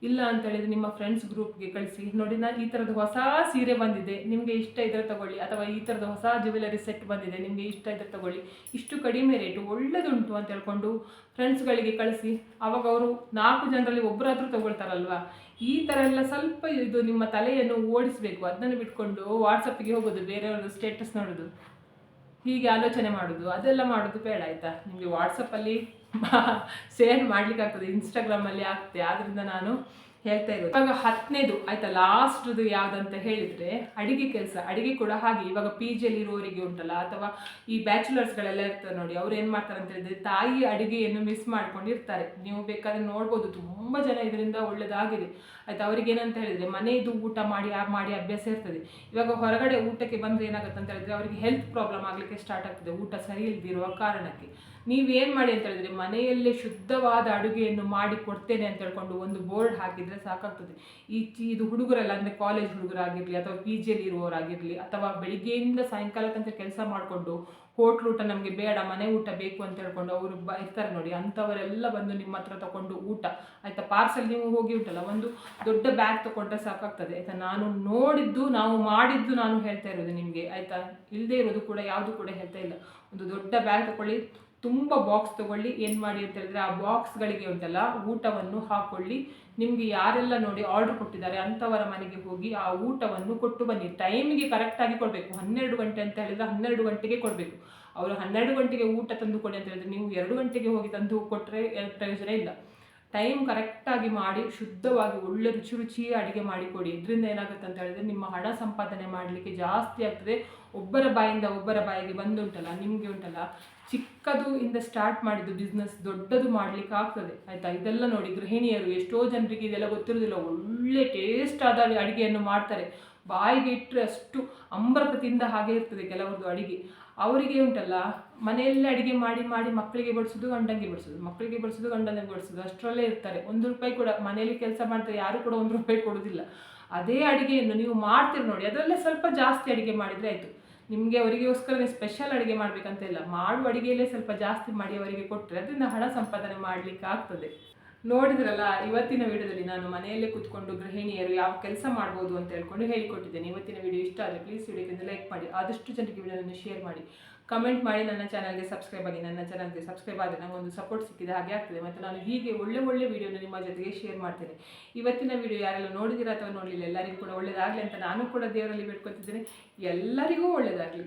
ಇಲ್ಲ ಅಂತ ಹೇಳಿದ್ರೆ ನಿಮ್ಮ ಫ್ರೆಂಡ್ಸ್ ಗ್ರೂಪ್ಗೆ ಕಳಿಸಿ. ನೋಡಿ ನಾನು ಈ ಥರದ ಹೊಸ ಸೀರೆ ಬಂದಿದೆ. ನಿಮಗೆ ಇಷ್ಟ ಇದ್ರೆ ತಗೊಳ್ಳಿ. ಅಥವಾ ಈ ಥರದ ಹೊಸ ಜ್ಯುವೆಲರಿ ಸೆಟ್ ಬಂದಿದೆ. ನಿಮಗೆ ಇಷ್ಟ ಇದ್ರೆ ತಗೊಳ್ಳಿ. ಇಷ್ಟು ಕಡಿಮೆ ರೇಟು ಒಳ್ಳೆದುಂಟು ಅಂತ ಹೇಳ್ಕೊಂಡು ಫ್ರೆಂಡ್ಸ್ಗಳಿಗೆ ಕಳಿಸಿ. ಅವಾಗ ಅವರು ನಾಲ್ಕು ಜನರಲ್ಲಿ ಒಬ್ಬರಾದರೂ ತಗೊಳ್ತಾರಲ್ವಾ? ಈ ಥರ ಎಲ್ಲ ಸ್ವಲ್ಪ ಇದು ನಿಮ್ಮ ತಲೆಯನ್ನು ಓಡಿಸಬೇಕು. ಅದನ್ನು ಬಿಟ್ಕೊಂಡು ವಾಟ್ಸಪ್ಪಿಗೆ ಹೋಗೋದು ಬೇರೆಯವ್ರದ್ದು ಸ್ಟೇಟಸ್ ನೋಡೋದು. ಹೀಗೆ ಆಲೋಚನೆ ಮಾಡೋದು. ಅದೆಲ್ಲ ಮಾಡೋದು ಬೇಡ ಆಯಿತಾ? ನಿಮಗೆ ವಾಟ್ಸಪ್ಪಲ್ಲಿ ಶೇರ್ ಮಾಡ್ಲಿಕ್ಕೆ ಆಗ್ತದೆ ಇನ್ಸ್ಟಾಗ್ರಾಮಲ್ಲಿ ಆಗ್ತದೆ. ಆದ್ದರಿಂದ ನಾನು ಹೇಳ್ತಾ ಇರೋದು. ಇವಾಗ ಹತ್ತನೇದು ಆಯ್ತಾ, ಲಾಸ್ಟ್ದು ಯಾವ್ದಂತ ಹೇಳಿದ್ರೆ ಅಡಿಗೆ ಕೆಲಸ, ಅಡಿಗೆ ಕೂಡ ಹಾಗೆ. ಇವಾಗ ಪಿ ಜಿಯಲ್ಲಿ ಇರುವವರಿಗೆ ಉಂಟಲ್ಲ, ಅಥವಾ ಈ ಬ್ಯಾಚುಲರ್ಸ್ಗಳೆಲ್ಲ ಇರ್ತಾರೆ ನೋಡಿ, ಅವ್ರು ಏನು ಮಾಡ್ತಾರೆ ಅಂತ ಹೇಳಿದ್ರೆ ತಾಯಿ ಅಡಿಗೆಯನ್ನು ಮಿಸ್ ಮಾಡ್ಕೊಂಡಿರ್ತಾರೆ. ನೀವು ಬೇಕಾದ್ರೆ ನೋಡ್ಬೋದು, ತುಂಬ ಜನ ಇದರಿಂದ ಒಳ್ಳೆಯದಾಗಿದೆ ಆಯ್ತಾ, ಅವ್ರಿಗೆ ಏನಂತ ಹೇಳಿದ್ರೆ ಮನೆಯದು ಊಟ ಮಾಡಿ, ಆ- ಮಾಡಿ ಅಭ್ಯಾಸ ಇರ್ತದೆ. ಇವಾಗ ಹೊರಗಡೆ ಊಟಕ್ಕೆ ಬಂದ್ರೆ ಏನಾಗುತ್ತೆ ಅಂತ ಹೇಳಿದ್ರೆ ಅವರಿಗೆ ಹೆಲ್ತ್ ಪ್ರಾಬ್ಲಮ್ ಆಗಲಿಕ್ಕೆ ಸ್ಟಾರ್ಟ್ ಆಗ್ತದೆ, ಊಟ ಸರಿ ಇಲ್ದಿರುವ ಕಾರಣಕ್ಕೆ. ನೀವೇನು ಮಾಡಿ ಅಂತ ಹೇಳಿದ್ರೆ ಮನೆಯಲ್ಲೇ ಶುದ್ಧವಾದ ಅಡುಗೆಯನ್ನು ಮಾಡಿ ಕೊಡ್ತೇನೆ ಅಂತ ಹೇಳ್ಕೊಂಡು ಒಂದು ಬೋರ್ಡ್ ಹಾಕಿದರೆ ಸಾಕಾಗ್ತದೆ. ಈ ಇದು ಹುಡುಗರಲ್ಲ, ಅಂದರೆ ಕಾಲೇಜ್ ಹುಡುಗರಾಗಿರಲಿ ಅಥವಾ ಪಿ ಜಿಯಲ್ಲಿ ಇರುವವರಾಗಿರಲಿ ಅಥವಾ ಬೆಳಿಗ್ಗೆಯಿಂದ ಸಾಯಂಕಾಲ ತನಕ ಕೆಲಸ ಮಾಡಿಕೊಂಡು ಹೋಟ್ಲ್ ಊಟ ನಮಗೆ ಬೇಡ, ಮನೆ ಊಟ ಬೇಕು ಅಂತ ಹೇಳ್ಕೊಂಡು ಅವರು ಬ ಇರ್ತಾರೆ ನೋಡಿ, ಅಂಥವರೆಲ್ಲ ಬಂದು ನಿಮ್ಮ ಹತ್ರ ತಗೊಂಡು ಊಟ. ಆಯಿತಾ? ಪಾರ್ಸಲ್ ನೀವು ಹೋಗಿ ಉಂಟಲ್ಲ, ಒಂದು ದೊಡ್ಡ ಬ್ಯಾಗ್ ತಗೊಂಡ್ರೆ ಸಾಕಾಗ್ತದೆ. ಆಯಿತಾ? ನಾನು ನೋಡಿದ್ದು, ನಾವು ಮಾಡಿದ್ದು ನಾನು ಹೇಳ್ತಾ ಇರೋದು ನಿಮಗೆ. ಆಯಿತಾ? ಇಲ್ಲದೆ ಇರೋದು ಕೂಡ ಯಾವುದು ಕೂಡ ಹೇಳ್ತಾ ಇಲ್ಲ. ಒಂದು ದೊಡ್ಡ ಬ್ಯಾಗ್ ತಗೊಳ್ಳಿ ತುಂಬ ಬಾಕ್ಸ್ ತಗೊಳ್ಳಿ, ಏನು ಮಾಡಿ ಅಂತ ಹೇಳಿದ್ರೆ ಆ ಬಾಕ್ಸ್ಗಳಿಗೆ ಉಂಟಲ್ಲ, ಊಟವನ್ನು ಹಾಕೊಳ್ಳಿ. ನಿಮಗೆ ಯಾರೆಲ್ಲ ನೋಡಿ ಆರ್ಡರ್ ಕೊಟ್ಟಿದ್ದಾರೆ ಅಂಥವರ ಮನೆಗೆ ಹೋಗಿ ಆ ಊಟವನ್ನು ಕೊಟ್ಟು ಬನ್ನಿ. ಟೈಮಿಗೆ ಕರೆಕ್ಟಾಗಿ ಕೊಡಬೇಕು. ಹನ್ನೆರಡು ಗಂಟೆ ಅಂತ ಹೇಳಿದ್ರೆ ಹನ್ನೆರಡು ಗಂಟೆಗೆ ಕೊಡಬೇಕು. ಅವರು ಹನ್ನೆರಡು ಗಂಟೆಗೆ ಊಟ ತಂದು ಕೊಡಿ ಅಂತ ಹೇಳಿದ್ರೆ ನೀವು ಎರಡು ಗಂಟೆಗೆ ಹೋಗಿ ತಂದು ಕೊಟ್ಟರೆ ಪ್ರಯೋಜನ ಇಲ್ಲ. ಟೈಮ್ ಕರೆಕ್ಟಾಗಿ ಮಾಡಿ, ಶುದ್ಧವಾಗಿ ಒಳ್ಳೆ ರುಚಿ ರುಚಿ ಅಡುಗೆ ಮಾಡಿ ಕೊಡಿ ಇದರಿಂದ ಏನಾಗುತ್ತೆ ಅಂತ ಹೇಳಿದ್ರೆ ನಿಮ್ಮ ಹಣ ಸಂಪಾದನೆ ಮಾಡಲಿಕ್ಕೆ ಜಾಸ್ತಿ ಆಗ್ತದೆ. ಒಬ್ಬರ ಬಾಯಿಂದ ಒಬ್ಬರ ಬಾಯಿಗೆ ಬಂದುಂಟಲ್ಲ, ನಿಮಗೆ ಉಂಟಲ್ಲ. ಚಿಕ್ಕದು ಇಂದ ಸ್ಟಾರ್ಟ್ ಮಾಡಿದ್ದು ಬಿಸ್ನೆಸ್ ದೊಡ್ಡದು ಮಾಡಲಿಕ್ಕೆ ಆಗ್ತದೆ. ಆಯಿತಾ? ಇದೆಲ್ಲ ನೋಡಿ ಗೃಹಿಣಿಯರು ಎಷ್ಟೋ ಜನರಿಗೆ ಇದೆಲ್ಲ ಗೊತ್ತಿರೋದಿಲ್ಲ ಒಳ್ಳೆ ಟೇಸ್ಟ್ ಆದ ಅಡುಗೆಯನ್ನು ಮಾಡ್ತಾರೆ. ಬಾಯಿಗೆ ಇಟ್ಟರೆ ಅಷ್ಟು ತಿಂದ ಹಾಗೆ ಇರ್ತದೆ ಕೆಲವೊಂದು ಅಡುಗೆ. ಅವರಿಗೆ ಉಂಟಲ್ಲ, ಮನೆಯಲ್ಲೇ ಅಡುಗೆ ಮಾಡಿ ಮಾಡಿ ಮಕ್ಕಳಿಗೆ ಬಡಿಸೋದು ಗಂಡಂಗೆ ಬಡಿಸೋದು. ಮಕ್ಕಳಿಗೆ ಬಡಿಸೋದು, ಗಂಡನಿಗೆ ಬಡಿಸೋದು. ಅಷ್ಟರಲ್ಲೇ ಇರ್ತಾರೆ. ಒಂದು ರೂಪಾಯಿ ಕೂಡ ಮನೆಯಲ್ಲಿ ಕೆಲಸ ಮಾಡ್ತಾರೆ, ಯಾರು ಕೂಡ ಒಂದು ರೂಪಾಯಿ ಕೊಡೋದಿಲ್ಲ ಅದೇ ಅಡುಗೆಯನ್ನು ನೀವು ಮಾಡ್ತೀರಿ ನೋಡಿ. ಅದರಲ್ಲೇ ಸ್ವಲ್ಪ ಜಾಸ್ತಿ ಅಡಿಗೆ ಮಾಡಿದರೆ ಆಯಿತು. ನಿಮಗೆ ಅವರಿಗೋಸ್ಕರ ಸ್ಪೆಷಲ್ ಅಡುಗೆ ಮಾಡಬೇಕಂತ ಇಲ್ಲ. ಮಾಡುವ ಅಡುಗೆಯಲ್ಲೇ ಸ್ವಲ್ಪ ಜಾಸ್ತಿ ಮಾಡಿ ಅವರಿಗೆ ಕೊಟ್ಟರೆ ಅದರಿಂದ ಹಣ ಸಂಪಾದನೆ ಮಾಡಲಿಕ್ಕೆ ಆಗ್ತದೆ. ನೋಡಿದ್ರಲ್ಲ, ಇವತ್ತಿನ ವಿಡಿಯೋದಲ್ಲಿ ನಾನು ಮನೆಯಲ್ಲೇ ಕೂತ್ಕೊಂಡು ಗೃಹಿಣಿಯರು ಯಾವ ಕೆಲಸ ಮಾಡ್ಬೋದು ಅಂತ ಹೇಳ್ಕೊಂಡು ಹೇಳಿಕೊಟ್ಟಿದ್ದೇನೆ. ಇವತ್ತಿನ ವಿಡಿಯೋ ಇಷ್ಟ ಆದರೆ ಪ್ಲೀಸ್ ವಿಡಿಯೋಕ್ಕೆ ಲೈಕ್ ಮಾಡಿ, ಆದಷ್ಟು ಜನರಿಗೆ ವಿಡಿಯೋವನ್ನು ಶೇರ್ ಮಾಡಿ. ಕಮೆಂಟ್ ಮಾಡಿ ನನ್ನ ಚಾನಲ್ಗೆ ಸಬ್ಸ್ಕ್ರೈಬ್ ಆಗಿ, ನನ್ನ ಚಾನಲ್ಗೆ ಸಬ್ಸ್ಕ್ರೈಬ್ ಆದರೆ ನನಗೊಂದು ಸಪೋರ್ಟ್ ಸಿಕ್ಕಿದೆ ಹಾಗೆ ಆಗ್ತದೆ. ಮತ್ತು ನಾನು ಹೀಗೆ ಒಳ್ಳೆ ಒಳ್ಳೆ ವೀಡಿಯೋನ ನಿಮ್ಮ ಜೊತೆಗೆ ಶೇರ್ ಮಾಡ್ತೇನೆ. ಇವತ್ತಿನ ವಿಡಿಯೋ ಯಾರೆಲ್ಲ ನೋಡಿದಿರ ಅಥವಾ ನೋಡಲಿಲ್ಲ, ಎಲ್ಲರಿಗೂ ಕೂಡ ಒಳ್ಳೆಯದಾಗಲಿ ಅಂತ ನಾನು ಕೂಡ ದೇವರಲ್ಲಿ ಬೇಡ್ಕೊಳ್ತಿದ್ದೇನೆ ಎಲ್ಲರಿಗೂ ಒಳ್ಳೆಯದಾಗಲಿ